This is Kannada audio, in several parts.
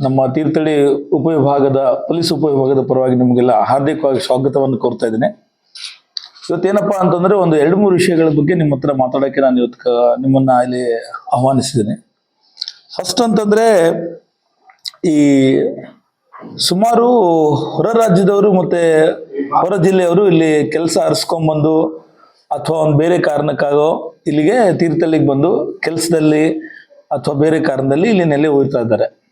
ನಮ್ಮ ತೀರ್ಥಹಳ್ಳಿ ಉಪವಿಭಾಗದ, ಪೊಲೀಸ್ ಉಪವಿಭಾಗದ ಪರವಾಗಿ ನಿಮಗೆಲ್ಲ ಹಾರ್ದಿಕವಾಗಿ ಸ್ವಾಗತವನ್ನು ಕೋರ್ತಾ ಇದ್ದೇನೆ. ಇವತ್ತೇನಪ್ಪಾ ಅಂತಂದ್ರೆ ಒಂದು ಎರಡು ಮೂರು ವಿಷಯಗಳ ಬಗ್ಗೆ ನಿಮ್ಮ ಹತ್ರ ಮಾತಾಡೋಕೆ ನಾನು ಇವತ್ತು ನಿಮ್ಮನ್ನ ಇಲ್ಲಿ ಆಹ್ವಾನಿಸಿದ್ದೇನೆ. ಫಸ್ಟ್ ಅಂತಂದ್ರೆ, ಈ ಸುಮಾರು ಹೊರ ರಾಜ್ಯದವರು ಮತ್ತೆ ಹೊರ ಜಿಲ್ಲೆಯವರು ಇಲ್ಲಿ ಕೆಲಸ ಅರ್ಸ್ಕೊಂಡ್ಬಂದು ಅಥವಾ ಒಂದು ಬೇರೆ ಕಾರಣಕ್ಕಾಗೋ ಇಲ್ಲಿಗೆ ತೀರ್ಥಹಳ್ಳಿಗೆ ಬಂದು ಕೆಲಸದಲ್ಲಿ ಅಥವಾ ಬೇರೆ ಕಾರಣದಲ್ಲಿ ಇಲ್ಲಿ ನೆಲೆ ಹೋಗ್ತಾ ಇದ್ದಾರೆ.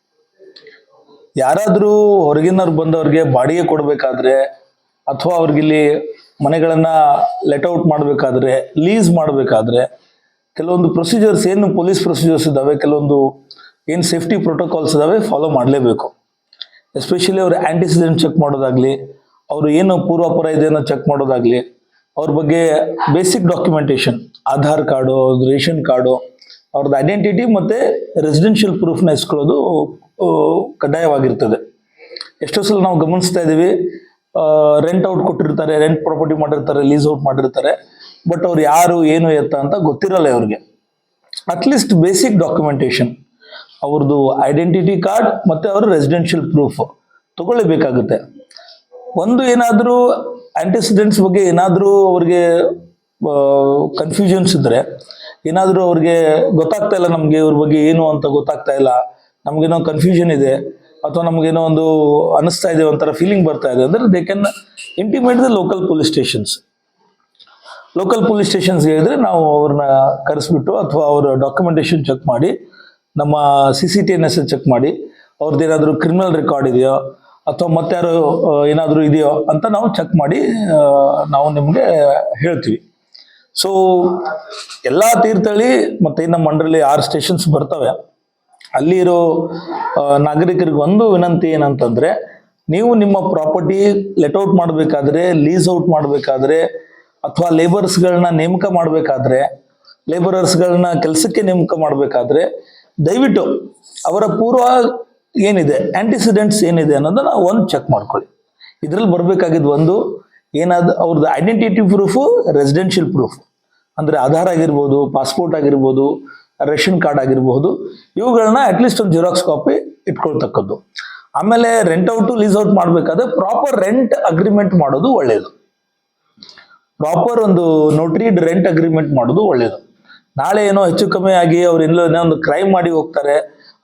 ಯಾರಾದರೂ ಹೊರಗಿನವ್ರು ಬಂದವ್ರಿಗೆ ಬಾಡಿಗೆ ಕೊಡಬೇಕಾದ್ರೆ ಅಥವಾ ಅವ್ರಿಗಿಲ್ಲಿ ಮನೆಗಳನ್ನ ಲೆಟ್ಔಟ್ ಮಾಡಬೇಕಾದ್ರೆ ಲೀಸ್ ಮಾಡಬೇಕಾದ್ರೆ, ಕೆಲವೊಂದು ಪ್ರೊಸೀಜರ್ಸ್ ಏನು ಪೊಲೀಸ್ ಪ್ರೊಸೀಜರ್ಸ್ ಇದ್ದಾವೆ, ಕೆಲವೊಂದು ಏನು ಸೇಫ್ಟಿ ಪ್ರೋಟೋಕಾಲ್ಸ್ ಇದಾವೆ ಫಾಲೋ ಮಾಡಲೇಬೇಕು. ಎಸ್ಪೆಷಲಿ ಅವ್ರ ಆ್ಯಂಟಿಸಿಡೆಂಟ್ ಚೆಕ್ ಮಾಡೋದಾಗ್ಲಿ, ಅವರು ಏನು ಪೂರ್ವಾಪರ ಇದೆ ಅನ್ನೋ ಚೆಕ್ ಮಾಡೋದಾಗ್ಲಿ, ಅವ್ರ ಬಗ್ಗೆ basic documentation Aadhaar card ration card, ಅವ್ರದ್ದು ಐಡೆಂಟಿಟಿ ಮತ್ತೆ ರೆಸಿಡೆನ್ಷಿಯಲ್ ಪ್ರೂಫ್ನ ಇಸ್ಕೊಳ್ಳೋದು ಕಡ್ಡಾಯವಾಗಿರ್ತದೆ. ಎಷ್ಟೋ ಸಲ ನಾವು ಗಮನಿಸ್ತಾ ಇದ್ದೀವಿ ರೆಂಟ್ ಔಟ್ ಕೊಟ್ಟಿರ್ತಾರೆ ರೆಂಟ್ ಪ್ರಾಪರ್ಟಿ ಮಾಡಿರ್ತಾರೆ ಲೀಸ್ ಔಟ್ ಮಾಡಿರ್ತಾರೆ ಬಟ್ ಅವ್ರು ಯಾರು, ಏನು, ಎತ್ತ ಅಂತ ಗೊತ್ತಿರಲ್ಲ ಅವ್ರಿಗೆ ಅಟ್ಲೀಸ್ಟ್ ಬೇಸಿಕ್ ಡಾಕ್ಯುಮೆಂಟೇಶನ್ ಅವ್ರದ್ದು ಐಡೆಂಟಿಟಿ ಕಾರ್ಡ್ ಮತ್ತು ಅವರ ರೆಸಿಡೆನ್ಷಿಯಲ್ ಪ್ರೂಫ್ ತಗೊಳ್ಬೇಕಾಗುತ್ತೆ ಒಂದು ಏನಾದರೂ ಆ್ಯಂಟಿಸಿಡೆಂಟ್ಸ್ ಬಗ್ಗೆ ಏನಾದರೂ ಅವ್ರಿಗೆ ಕನ್ಫ್ಯೂಷನ್ಸ್ ಇದ್ದರೆ ಏನಾದರೂ ಅವ್ರಿಗೆ ಗೊತ್ತಾಗ್ತಾ ಇಲ್ಲ ನಮಗೆ ಇವ್ರ ಬಗ್ಗೆ ಏನು ಅಂತ ಗೊತ್ತಾಗ್ತಾ ಇಲ್ಲ ನಮಗೇನೋ ಕನ್ಫ್ಯೂಷನ್ ಇದೆ ಅಥವಾ ನಮಗೇನೋ ಒಂದು ಅನಿಸ್ತಾ ಇದೆ ಒಂಥರ ಫೀಲಿಂಗ್ ಬರ್ತಾ ಇದೆ. ಅಂದ್ರೆ they can intimate the local police stations local police stations ಹೇಳಿದ್ರೆ ನಾವು ಅವ್ರನ್ನ ಕರೆಸ್ಬಿಟ್ಟು ಅಥವಾ ಅವರ ಡಾಕ್ಯುಮೆಂಟೇಶನ್ ಚೆಕ್ ಮಾಡಿ, ನಮ್ಮ C C T N S check ಮಾಡಿ, ಅವ್ರದ್ದು ಏನಾದರೂ ಕ್ರಿಮಿನಲ್ ರೆಕಾರ್ಡ್ ಇದೆಯೋ ಅಥವಾ ಮತ್ತಾರು ಏನಾದರೂ ಇದೆಯೋ ಅಂತ ನಾವು ಚೆಕ್ ಮಾಡಿ ನಾವು ನಿಮಗೆ ಹೇಳ್ತೀವಿ. ಸೊ ಎಲ್ಲ ತೀರ್ಥಹಳ್ಳಿ ಮತ್ತು ನಮ್ಮ ಮಂಡಳಿ ಆರು ಸ್ಟೇಷನ್ಸ್ ಬರ್ತವೆ. ಅಲ್ಲಿ ಇರೋ ನಾಗರಿಕರಿಗೆ ಒಂದು ವಿನಂತಿ ಏನಂತಂದ್ರೆ, ನೀವು ನಿಮ್ಮ ಪ್ರಾಪರ್ಟಿ ಲೆಟ್ ಔಟ್ ಮಾಡಬೇಕಾದ್ರೆ, ಲೀಸ್ ಔಟ್ ಮಾಡಬೇಕಾದ್ರೆ, ಅಥವಾ ಲೇಬರ್ಸ್ಗಳನ್ನ ನೇಮಕ ಮಾಡಬೇಕಾದ್ರೆ, ಲೇಬರರ್ಸ್ಗಳನ್ನ ಕೆಲಸಕ್ಕೆ ನೇಮಕ ಮಾಡಬೇಕಾದ್ರೆ, ದಯವಿಟ್ಟು ಅವರ ಪೂರ್ವ ಏನಿದೆ ಆಂಟಿಸಿಡೆಂಟ್ಸ್ ಏನಿದೆ ಅನ್ನೋದನ್ನ ಒಂದು ಚೆಕ್ ಮಾಡ್ಕೊಳ್ಳಿ. ಇದ್ರಲ್ಲಿ ಬರಬೇಕಾಗಿದ್ದು ಒಂದು, ಏನಾದ ಅವ್ರದ್ದು ಐಡೆಂಟಿಟಿ ಪ್ರೂಫು ರೆಸಿಡೆನ್ಷಿಯಲ್ ಪ್ರೂಫ್ ಅಂದ್ರೆ ಆಧಾರ್ ಆಗಿರ್ಬೋದು ಪಾಸ್ಪೋರ್ಟ್ ಆಗಿರ್ಬೋದು ರೇಷನ್ ಕಾರ್ಡ್ ಆಗಿರಬಹುದು. ಇವುಗಳನ್ನ ಅಟ್ಲೀಸ್ಟ್ ಒಂದು ಜೆರಾಕ್ಸ್ ಕಾಪಿ ಇಟ್ಕೊಳ್ತಕ್ಕದ್ದು. ಆಮೇಲೆ ರೆಂಟ್ ಔಟು ಲೀಸ್ ಔಟ್ ಮಾಡಬೇಕಾದ್ರೆ ಪ್ರಾಪರ್ ರೆಂಟ್ ಅಗ್ರಿಮೆಂಟ್ ಮಾಡೋದು ಒಳ್ಳೆಯದು ಪ್ರಾಪರ್ ಒಂದು ನೋಟ್ರಿಡ್ ರೆಂಟ್ ಅಗ್ರಿಮೆಂಟ್ ಮಾಡೋದು ಒಳ್ಳೆಯದು ನಾಳೆ ಏನೋ ಹೆಚ್ಚು ಕಮ್ಮಿ ಆಗಿ ಅವ್ರು ಏನೋ ಒಂದು ಕ್ರೈಮ್ ಮಾಡಿ ಹೋಗ್ತಾರೆ,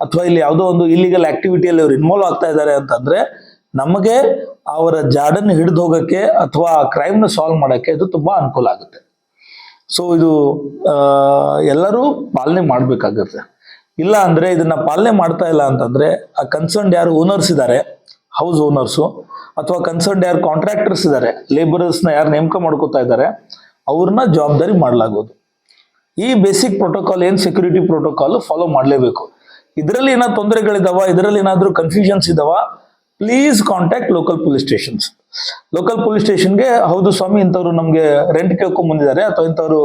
ಅಥವಾ ಇಲ್ಲಿ ಯಾವುದೋ ಒಂದು ಇಲ್ಲಿಗಲ್ ಆಕ್ಟಿವಿಟಿಯಲ್ಲಿ ಅವ್ರು ಇನ್ವಾಲ್ವ್ ಆಗ್ತಾ ಇದ್ದಾರೆ ಅಂತಂದ್ರೆ ನಮಗೆ ಅವರ ಜಾಡನ್ನು ಹಿಡಿದು ಹೋಗೋಕ್ಕೆ ಅಥವಾ ಕ್ರೈಮ್ನ ಸಾಲ್ವ್ ಮಾಡೋಕ್ಕೆ ಇದು ತುಂಬಾ ಅನುಕೂಲ ಆಗುತ್ತೆ. ಸೊ ಇದು ಎಲ್ಲರೂ ಪಾಲನೆ ಮಾಡಬೇಕಾಗತ್ತೆ. ಇಲ್ಲ ಅಂದ್ರೆ ಇದನ್ನ ಪಾಲನೆ ಮಾಡ್ತಾ ಇಲ್ಲ ಅಂತಂದ್ರೆ, ಆ ಕನ್ಸರ್ನ್ ಯಾರು ಓನರ್ಸ್ ಇದ್ದಾರೆ ಹೌಸ್ ಓನರ್ಸು ಅಥವಾ ಕನ್ಸರ್ನ್ ಯಾರು ಕಾಂಟ್ರಾಕ್ಟರ್ಸ್ ಇದ್ದಾರೆ ಲೇಬರರ್ಸ್ನ ಯಾರು ನೇಮಕ ಮಾಡ್ಕೋತಾ ಇದ್ದಾರೆ ಅವ್ರನ್ನ ಜವಾಬ್ದಾರಿ ಮಾಡಲಾಗೋದು. ಈ ಬೇಸಿಕ್ ಪ್ರೋಟೋಕಾಲ್ ಏನು ಸೆಕ್ಯೂರಿಟಿ ಪ್ರೋಟೋಕಾಲ್ ಫಾಲೋ ಮಾಡಲೇಬೇಕು. ಇದರಲ್ಲಿ ಏನಾದ್ರು ತೊಂದರೆಗಳಿದಾವ, ಇದರಲ್ಲಿ ಏನಾದರೂ ಕನ್ಫ್ಯೂಷನ್ಸ್ ಇದಾವ please contact local police stations local police ಸ್ಟೇಷನ್ಗೆ ಹೌದು ಸ್ವಾಮಿ, ಇಂಥವ್ರು ನಮಗೆ ರೆಂಟ್ ಕೇಳ್ಕೊಂಡ್ ಬಂದಿದ್ದಾರೆ ಅಥವಾ ಇಂಥವ್ರು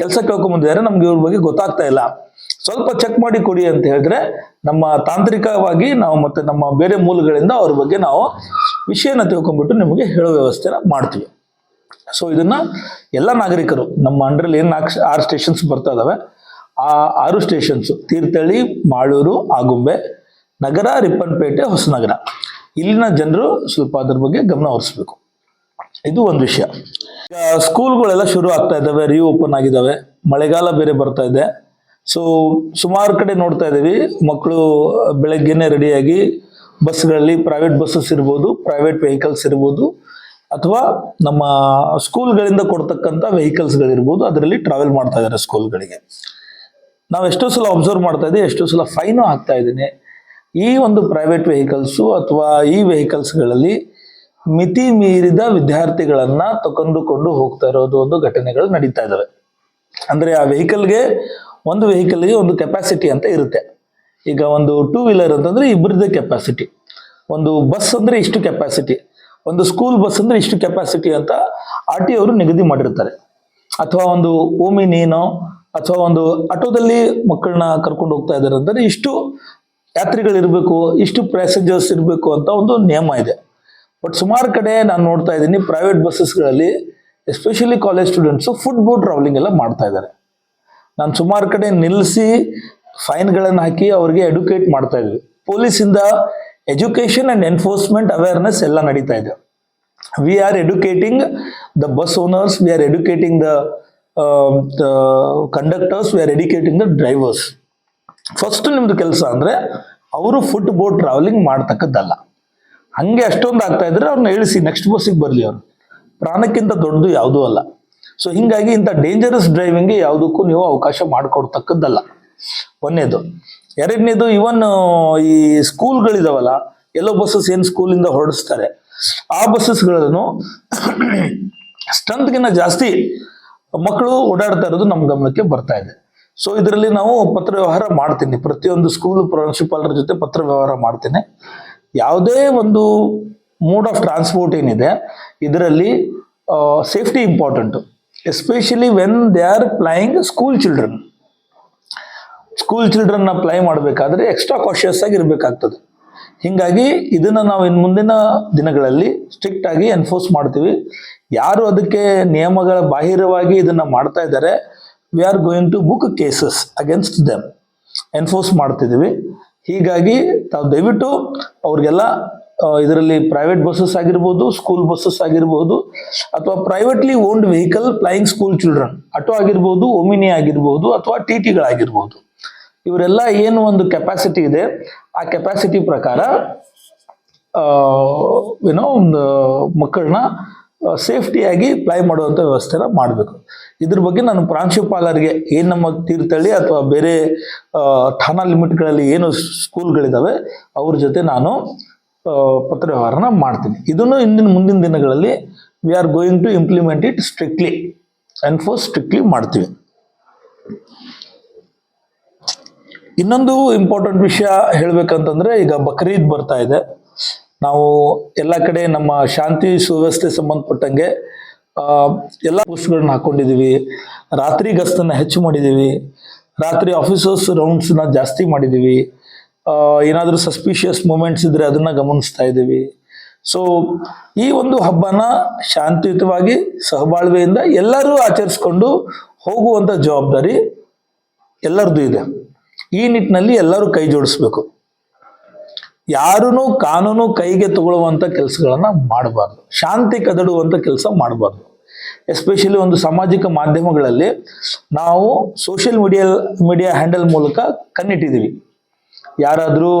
ಕೆಲಸ ಕೇಳ್ಕೊಂಡ್ ಬಂದಿದ್ದಾರೆ ನಮ್ಗೆ ಇವ್ರ ಬಗ್ಗೆ ಗೊತ್ತಾಗ್ತಾ ಇಲ್ಲ. ಸ್ವಲ್ಪ ಚೆಕ್ ಮಾಡಿ ಕೊಡಿ ಅಂತ ಹೇಳಿದ್ರೆ, ನಮ್ಮ ತಾಂತ್ರಿಕವಾಗಿ ನಾವು ಮತ್ತೆ ನಮ್ಮ ಬೇರೆ ಮೂಲಗಳಿಂದ ಅವ್ರ ಬಗ್ಗೆ ನಾವು ವಿಷಯನ ತಿಳ್ಕೊಂಡ್ಬಿಟ್ಟು ನಿಮಗೆ ಹೇಳೋ ವ್ಯವಸ್ಥೆನ ಮಾಡ್ತೀವಿ. ಸೊ ಇದನ್ನ ಎಲ್ಲ ನಾಗರಿಕರು, ನಮ್ಮ ಅಂಡ್ರಲ್ಲಿ ಏನು ನಾಲ್ಕು ಆರು ಸ್ಟೇಷನ್ಸ್ ಬರ್ತಾ ಇದಾವೆ, ಆ ಆರು ಸ್ಟೇಷನ್ಸ್ ತೀರ್ಥಹಳ್ಳಿ, ಮಾಳೂರು, ಆಗುಂಬೆ, ನಗರ, ರಿಪ್ಪನ್ಪೇಟೆ, ಹೊಸನಗರ. ಇಲ್ಲಿನ ಜನರು ಸ್ವಲ್ಪ ಅದ್ರ ಬಗ್ಗೆ ಗಮನ ಹರಿಸ್ಬೇಕು. ಇದು ಒಂದು ವಿಷಯ. ಸ್ಕೂಲ್ಗಳೆಲ್ಲ ಶುರು ಆಗ್ತಾ ಇದ್ದಾವೆ ರೀ ಓಪನ್ ಆಗಿದ್ದಾವೆ, ಮಳೆಗಾಲ ಬೇರೆ ಬರ್ತಾ ಇದೆ. ಸೊ ಸುಮಾರು ಕಡೆ ನೋಡ್ತಾ ಇದ್ದೀವಿ ಮಕ್ಕಳು ಬೆಳಗ್ಗೆನೆ ರೆಡಿಯಾಗಿ ಬಸ್ಗಳಲ್ಲಿ ಪ್ರೈವೇಟ್ ಬಸ್ಸಸ್ ಇರ್ಬೋದು ಪ್ರೈವೇಟ್ ವೆಹಿಕಲ್ಸ್ ಇರ್ಬೋದು, ಅಥವಾ ನಮ್ಮ ಸ್ಕೂಲ್ಗಳಿಂದ ಕೊಡ್ತಕ್ಕಂಥ ವೆಹಿಕಲ್ಸ್ಗಳಿರ್ಬೋದು ಅದರಲ್ಲಿ ಟ್ರಾವೆಲ್ ಮಾಡ್ತಾ ಇದ್ದಾರೆ ಸ್ಕೂಲ್ಗಳಿಗೆ. ನಾವು ಎಷ್ಟೋ ಸಲ ಅಬ್ಸರ್ವ್ ಮಾಡ್ತಾ ಇದ್ದೀವಿ, ಎಷ್ಟೋ ಸಲ ಫೈನು ಹಾಕ್ತಾ ಇದ್ದೀನಿ. ಈ ಒಂದು ಪ್ರೈವೇಟ್ ವೆಹಿಕಲ್ಸು ಅಥವಾ ಈ ವೆಹಿಕಲ್ಸ್ಗಳಲ್ಲಿ ಮಿತಿ ಮೀರಿದ ವಿದ್ಯಾರ್ಥಿಗಳನ್ನು ತಕೊಂಡುಕೊಂಡು ಹೋಗ್ತಾ ಇರೋದು ಒಂದು ಘಟನೆಗಳು ನಡೀತಾ ಇದ್ದಾವೆ ಅಂದ್ರೆ ಆ ವೆಹಿಕಲ್ಗೆ ಒಂದು ವೆಹಿಕಲ್ಗೆ ಒಂದು ಕೆಪಾಸಿಟಿ ಅಂತ ಇರುತ್ತೆ. ಈಗ ಒಂದು ಟೂ ವೀಲರ್ ಅಂತಂದ್ರೆ ಇಬ್ಬರದ ಕೆಪಾಸಿಟಿ ಒಂದು ಬಸ್ ಅಂದ್ರೆ ಇಷ್ಟು ಕೆಪಾಸಿಟಿ ಒಂದು ಸ್ಕೂಲ್ ಬಸ್ ಅಂದ್ರೆ ಇಷ್ಟು ಕೆಪಾಸಿಟಿ ಅಂತ ಆರ್ ಟಿ ಅವರು ನಿಗದಿ ಮಾಡಿರ್ತಾರೆ. ಅಥವಾ ಒಂದು ಓಮಿನಿನೋ ಅಥವಾ ಒಂದು ಆಟೋದಲ್ಲಿ ಮಕ್ಕಳನ್ನ ಕರ್ಕೊಂಡು ಹೋಗ್ತಾ ಇದ್ದಾರೆ ಅಂದರೆ ಇಷ್ಟು ಯಾತ್ರಿಗಳಿರ್ಬೇಕು, ಇಷ್ಟು ಪ್ಯಾಸೆಂಜರ್ಸ್ ಇರಬೇಕು ಅಂತ ಒಂದು ನಿಯಮ ಇದೆ. ಬಟ್ ಸುಮಾರು ಕಡೆ ನಾನು ನೋಡ್ತಾ ಇದ್ದೀನಿ private ಬಸ್ಸಸ್ಗಳಲ್ಲಿ especially college students foot board travelling ಎಲ್ಲ ಮಾಡ್ತಾ ಇದ್ದಾರೆ. ನಾನು ಸುಮಾರು ಕಡೆ ನಿಲ್ಲಿಸಿ ಫೈನ್ಗಳನ್ನು ಹಾಕಿ ಅವ್ರಿಗೆ ಎಡುಕೇಟ್ ಮಾಡ್ತಾ ಇದ್ವಿ. ಪೊಲೀಸಿಂದ ಎಜುಕೇಷನ್ ಆ್ಯಂಡ್ ಎನ್ಫೋರ್ಸ್ಮೆಂಟ್ ಅವೇರ್ನೆಸ್ ಎಲ್ಲ ನಡೀತಾ ಇದೆ. We are educating the bus owners we are educating the conductors we are educating the drivers first ನಿಮ್ದು ಕೆಲಸ ಅಂದ್ರೆ ಅವರು ಫುಟ್ ಬೋಟ್ ಟ್ರಾವೆಲಿಂಗ್ ಮಾಡ್ತಕ್ಕದ್ದಲ್ಲ. ಹಂಗೆ ಅಷ್ಟೊಂದು ಆಗ್ತಾ ಇದ್ರೆ ಅವ್ರನ್ನ ಇಳಿಸಿ ನೆಕ್ಸ್ಟ್ ಬಸ್ಸಿಗೆ ಬರಲಿ ಅವರು. ಪ್ರಾಣಕ್ಕಿಂತ ದೊಡ್ಡದು ಯಾವುದೂ ಅಲ್ಲ. ಸೊ ಹಿಂಗಾಗಿ ಇಂಥ ಡೇಂಜರಸ್ ಡ್ರೈವಿಂಗ್ಗೆ ಯಾವುದಕ್ಕೂ ನೀವು ಅವಕಾಶ ಮಾಡಿಕೊಡ್ತಕ್ಕದ್ದಲ್ಲ. ಒಂದನೇದು. ಎರಡನೇದು ಇವನ್ ಈ ಸ್ಕೂಲ್ಗಳಿದಾವಲ್ಲ ಎಲ್ಲೋ ಬಸ್ಸಸ್ ಏನು ಸ್ಕೂಲಿಂದ ಹೊರಡಿಸ್ತಾರೆ, ಆ ಬಸ್ಸಸ್ಗಳನ್ನು ಸ್ಟ್ರೆಂತ್ಗಿನ್ನ ಜಾಸ್ತಿ ಮಕ್ಕಳು ಓಡಾಡ್ತಾ ಇರೋದು ನಮ್ಮ ಗಮನಕ್ಕೆ ಬರ್ತಾ ಇದೆ. ಸೊ ಇದರಲ್ಲಿ ನಾವು ಪತ್ರ ವ್ಯವಹಾರ ಮಾಡ್ತೀನಿ. ಪ್ರತಿಯೊಂದು ಸ್ಕೂಲ್ ಪ್ರಿನ್ಸಿಪಾಲರ ಜೊತೆ ಪತ್ರ ವ್ಯವಹಾರ ಮಾಡ್ತೇನೆ. ಯಾವುದೇ ಒಂದು ಮೋಡ್ ಆಫ್ ಟ್ರಾನ್ಸ್ಪೋರ್ಟ್ ಏನಿದೆ, ಇದರಲ್ಲಿ safety important especially when they are plying school children school ಚಿಲ್ಡ್ರನ್ನ ply ಮಾಡಬೇಕಾದ್ರೆ ಎಕ್ಸ್ಟ್ರಾ ಕಾಶಿಯಸ್ ಆಗಿ ಇರಬೇಕಾಗ್ತದೆ. ಹೀಗಾಗಿ, ಇದನ್ನ ನಾವು ಇನ್ನು ಮುಂದಿನ ದಿನಗಳಲ್ಲಿ ಸ್ಟ್ರಿಕ್ಟ್ ಆಗಿ ಎನ್ಫೋರ್ಸ್ ಮಾಡ್ತೀವಿ. ಯಾರು ಅದಕ್ಕೆ ನಿಯಮಗಳ ಬಾಹಿರವಾಗಿ ಇದನ್ನ ಮಾಡ್ತಾ ಇದ್ದಾರೆ we are going to book cases against them enforce ಮಾಡ್ತಿದ್ದೀವಿ. ಹೀಗಾಗಿ ತಾವು ದಯವಿಟ್ಟು ಅವ್ರಿಗೆಲ್ಲ ಇದರಲ್ಲಿ ಪ್ರೈವೇಟ್ ಬಸ್ಸಸ್ ಆಗಿರ್ಬೋದು ಸ್ಕೂಲ್ ಬಸ್ಸಸ್ ಆಗಿರ್ಬೋದು, ಅಥವಾ privately owned vehicle flying school children auto ಆಗಿರ್ಬೋದು ಒಮಿನಿ ಆಗಿರ್ಬೋದು, ಅಥವಾ ಟಿ ಟಿಗಳಾಗಿರ್ಬೋದು ಇವರೆಲ್ಲ ಏನು ಒಂದು ಕೆಪಾಸಿಟಿ ಇದೆ, ಆ ಕೆಪಾಸಿಟಿ ಪ್ರಕಾರ ಏನೋ ಒಂದು ಮಕ್ಕಳನ್ನ ಸೇಫ್ಟಿಯಾಗಿ ಪ್ಲೈ ಮಾಡುವಂಥ ವ್ಯವಸ್ಥೆನ ಮಾಡಬೇಕು. ಇದ್ರ ಬಗ್ಗೆ ನಾನು ಪ್ರಾಂಶುಪಾಲರಿಗೆ ಏನು ನಮ್ಮ ತೀರ್ಥಹಳ್ಳಿ ಅಥವಾ ಬೇರೆ ಠಾಣಾ ಲಿಮಿಟ್ಗಳಲ್ಲಿ ಏನು ಸ್ಕೂಲ್ಗಳಿದ್ದಾವೆ ಅವ್ರ ಜೊತೆ ನಾನು ಪತ್ರ ವ್ಯವಹಾರನ ಮಾಡ್ತೀನಿ. ಇದನ್ನು ಇಂದಿನ ಮುಂದಿನ ದಿನಗಳಲ್ಲಿ we are going to implement it strictly enforce strictly ಮಾಡ್ತೀವಿ. ಇನ್ನೊಂದು ಇಂಪಾರ್ಟೆಂಟ್ ವಿಷಯ ಹೇಳ್ಬೇಕಂತಂದ್ರೆ ಈಗ ಬಕ್ರೀದ್ ಬರ್ತಾ ಇದೆ. ನಾವು ಎಲ್ಲ ಕಡೆ ನಮ್ಮ ಶಾಂತಿ, ಸುವ್ಯವಸ್ಥೆ ಸಂಬಂಧಪಟ್ಟಂಗೆ ಎಲ್ಲ ಪೋಸ್ಟ್ಗಳನ್ನ ಹಾಕೊಂಡಿದ್ದೀವಿ ರಾತ್ರಿ ಗಸ್ತನ್ನು ಹೆಚ್ಚು ಮಾಡಿದ್ದೀವಿ ರಾತ್ರಿ ಆಫೀಸರ್ಸ್ ರೌಂಡ್ಸ್ನ ಜಾಸ್ತಿ ಮಾಡಿದ್ದೀವಿ ಏನಾದರೂ ಸಸ್ಪಿಷಿಯಸ್ ಮೂಮೆಂಟ್ಸ್ ಇದ್ದರೆ ಅದನ್ನ ಗಮನಿಸ್ತಾ ಇದ್ದೀವಿ ಸೊ ಈ ಒಂದು ಹಬ್ಬನ ಶಾಂತಿಯುತವಾಗಿ ಸಹಬಾಳ್ವೆಯಿಂದ ಎಲ್ಲರೂ ಆಚರಿಸ್ಕೊಂಡು ಹೋಗುವಂಥ ಜವಾಬ್ದಾರಿ ಎಲ್ಲರದ್ದು ಇದೆ. ಈ ನಿಟ್ಟಿನಲ್ಲಿ ಎಲ್ಲರೂ ಕೈ ಜೋಡಿಸ್ಬೇಕು. ಯಾರೂ ಕಾನೂನು ಕೈಗೆ ತಗೊಳ್ಳುವಂಥ ಕೆಲಸಗಳನ್ನ ಮಾಡಬಾರ್ದು. ಶಾಂತಿ ಕದಡುವಂಥ ಕೆಲಸ ಮಾಡಬಾರ್ದು. ಎಸ್ಪೆಷಲಿ ಒಂದು ಸಾಮಾಜಿಕ ಮಾಧ್ಯಮಗಳಲ್ಲಿ ನಾವು ಸೋಷಿಯಲ್ ಮೀಡಿಯಾ ಮೀಡಿಯಾ ಹ್ಯಾಂಡಲ್ ಮೂಲಕ ಕಣ್ಣಿಟ್ಟಿದ್ದೀವಿ. ಯಾರಾದರೂ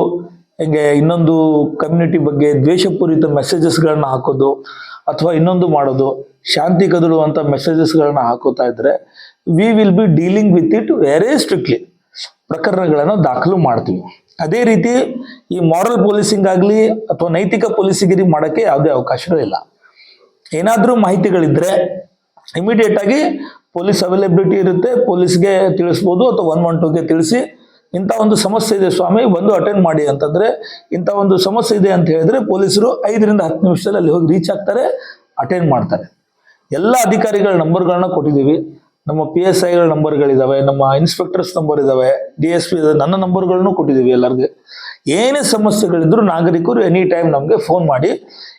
ಹಿಂಗೆ ಇನ್ನೊಂದು ಕಮ್ಯುನಿಟಿ ಬಗ್ಗೆ ದ್ವೇಷಪೂರಿತ ಮೆಸೇಜಸ್ಗಳನ್ನ ಹಾಕೋದು ಅಥವಾ ಇನ್ನೊಂದು ಮಾಡೋದು, ಶಾಂತಿ ಕದಡುವಂಥ ಮೆಸೇಜಸ್ಗಳನ್ನ ಹಾಕೋತಾ ಇದ್ರೆ we will be dealing with it very strictly ಪ್ರಕರಣಗಳನ್ನು ದಾಖಲು ಮಾಡ್ತೀವಿ. ಅದೇ ರೀತಿ ಈ ಮಾರಲ್ ಪೊಲೀಸಿಂಗ್ ಆಗಲಿ ಅಥವಾ ನೈತಿಕ ಪೊಲೀಸಿಗಿರಿ ಮಾಡೋಕ್ಕೆ ಯಾವುದೇ ಅವಕಾಶಗಳಿಲ್ಲ ಏನಾದರೂ ಮಾಹಿತಿಗಳಿದ್ದರೆ ಇಮಿಡಿಯೇಟ್ ಆಗಿ ಪೊಲೀಸ್ ಅವೈಲೇಬಿಲಿಟಿ ಇರುತ್ತೆ ಪೊಲೀಸ್ಗೆ ತಿಳಿಸ್ಬೋದು ಅಥವಾ ಒನ್ ಒನ್ ಟೂಗೆ ತಿಳಿಸಿ, ಇಂಥ ಒಂದು ಸಮಸ್ಯೆ ಇದೆ ಸ್ವಾಮಿ, ಬಂದು ಅಟೆಂಡ್ ಮಾಡಿ ಅಂತಂದರೆ, ಇಂಥ ಒಂದು ಸಮಸ್ಯೆ ಇದೆ ಅಂತ ಹೇಳಿದ್ರೆ ಪೊಲೀಸರು ಐದರಿಂದ ಹತ್ತು ನಿಮಿಷದಲ್ಲಿ ಅಲ್ಲಿ ಹೋಗಿ ರೀಚ್ ಆಗ್ತಾರೆ ಅಟೆಂಡ್ ಮಾಡ್ತಾರೆ. ಎಲ್ಲ ಅಧಿಕಾರಿಗಳ ನಂಬರ್ಗಳನ್ನ ಕೊಟ್ಟಿದ್ದೀವಿ. ನಮ್ಮ ಪಿ ಎಸ್ ಐಗಳ ನಂಬರ್ಗಳಿದಾವೆ ನಮ್ಮ ಇನ್ಸ್ಪೆಕ್ಟರ್ಸ್ ನಂಬರ್ ಇದಾವೆ ಡಿ ಎಸ್ ಪಿ ನನ್ನ ನಂಬರ್ಗಳನ್ನು ಕೊಟ್ಟಿದ್ದೀವಿ ಎಲ್ಲರಿಗೆ ಏನೇ ಸಮಸ್ಯೆಗಳಿದ್ರು ನಾಗರಿಕರು ಎನಿ ಟೈಮ್ ನಮಗೆ ಫೋನ್ ಮಾಡಿ,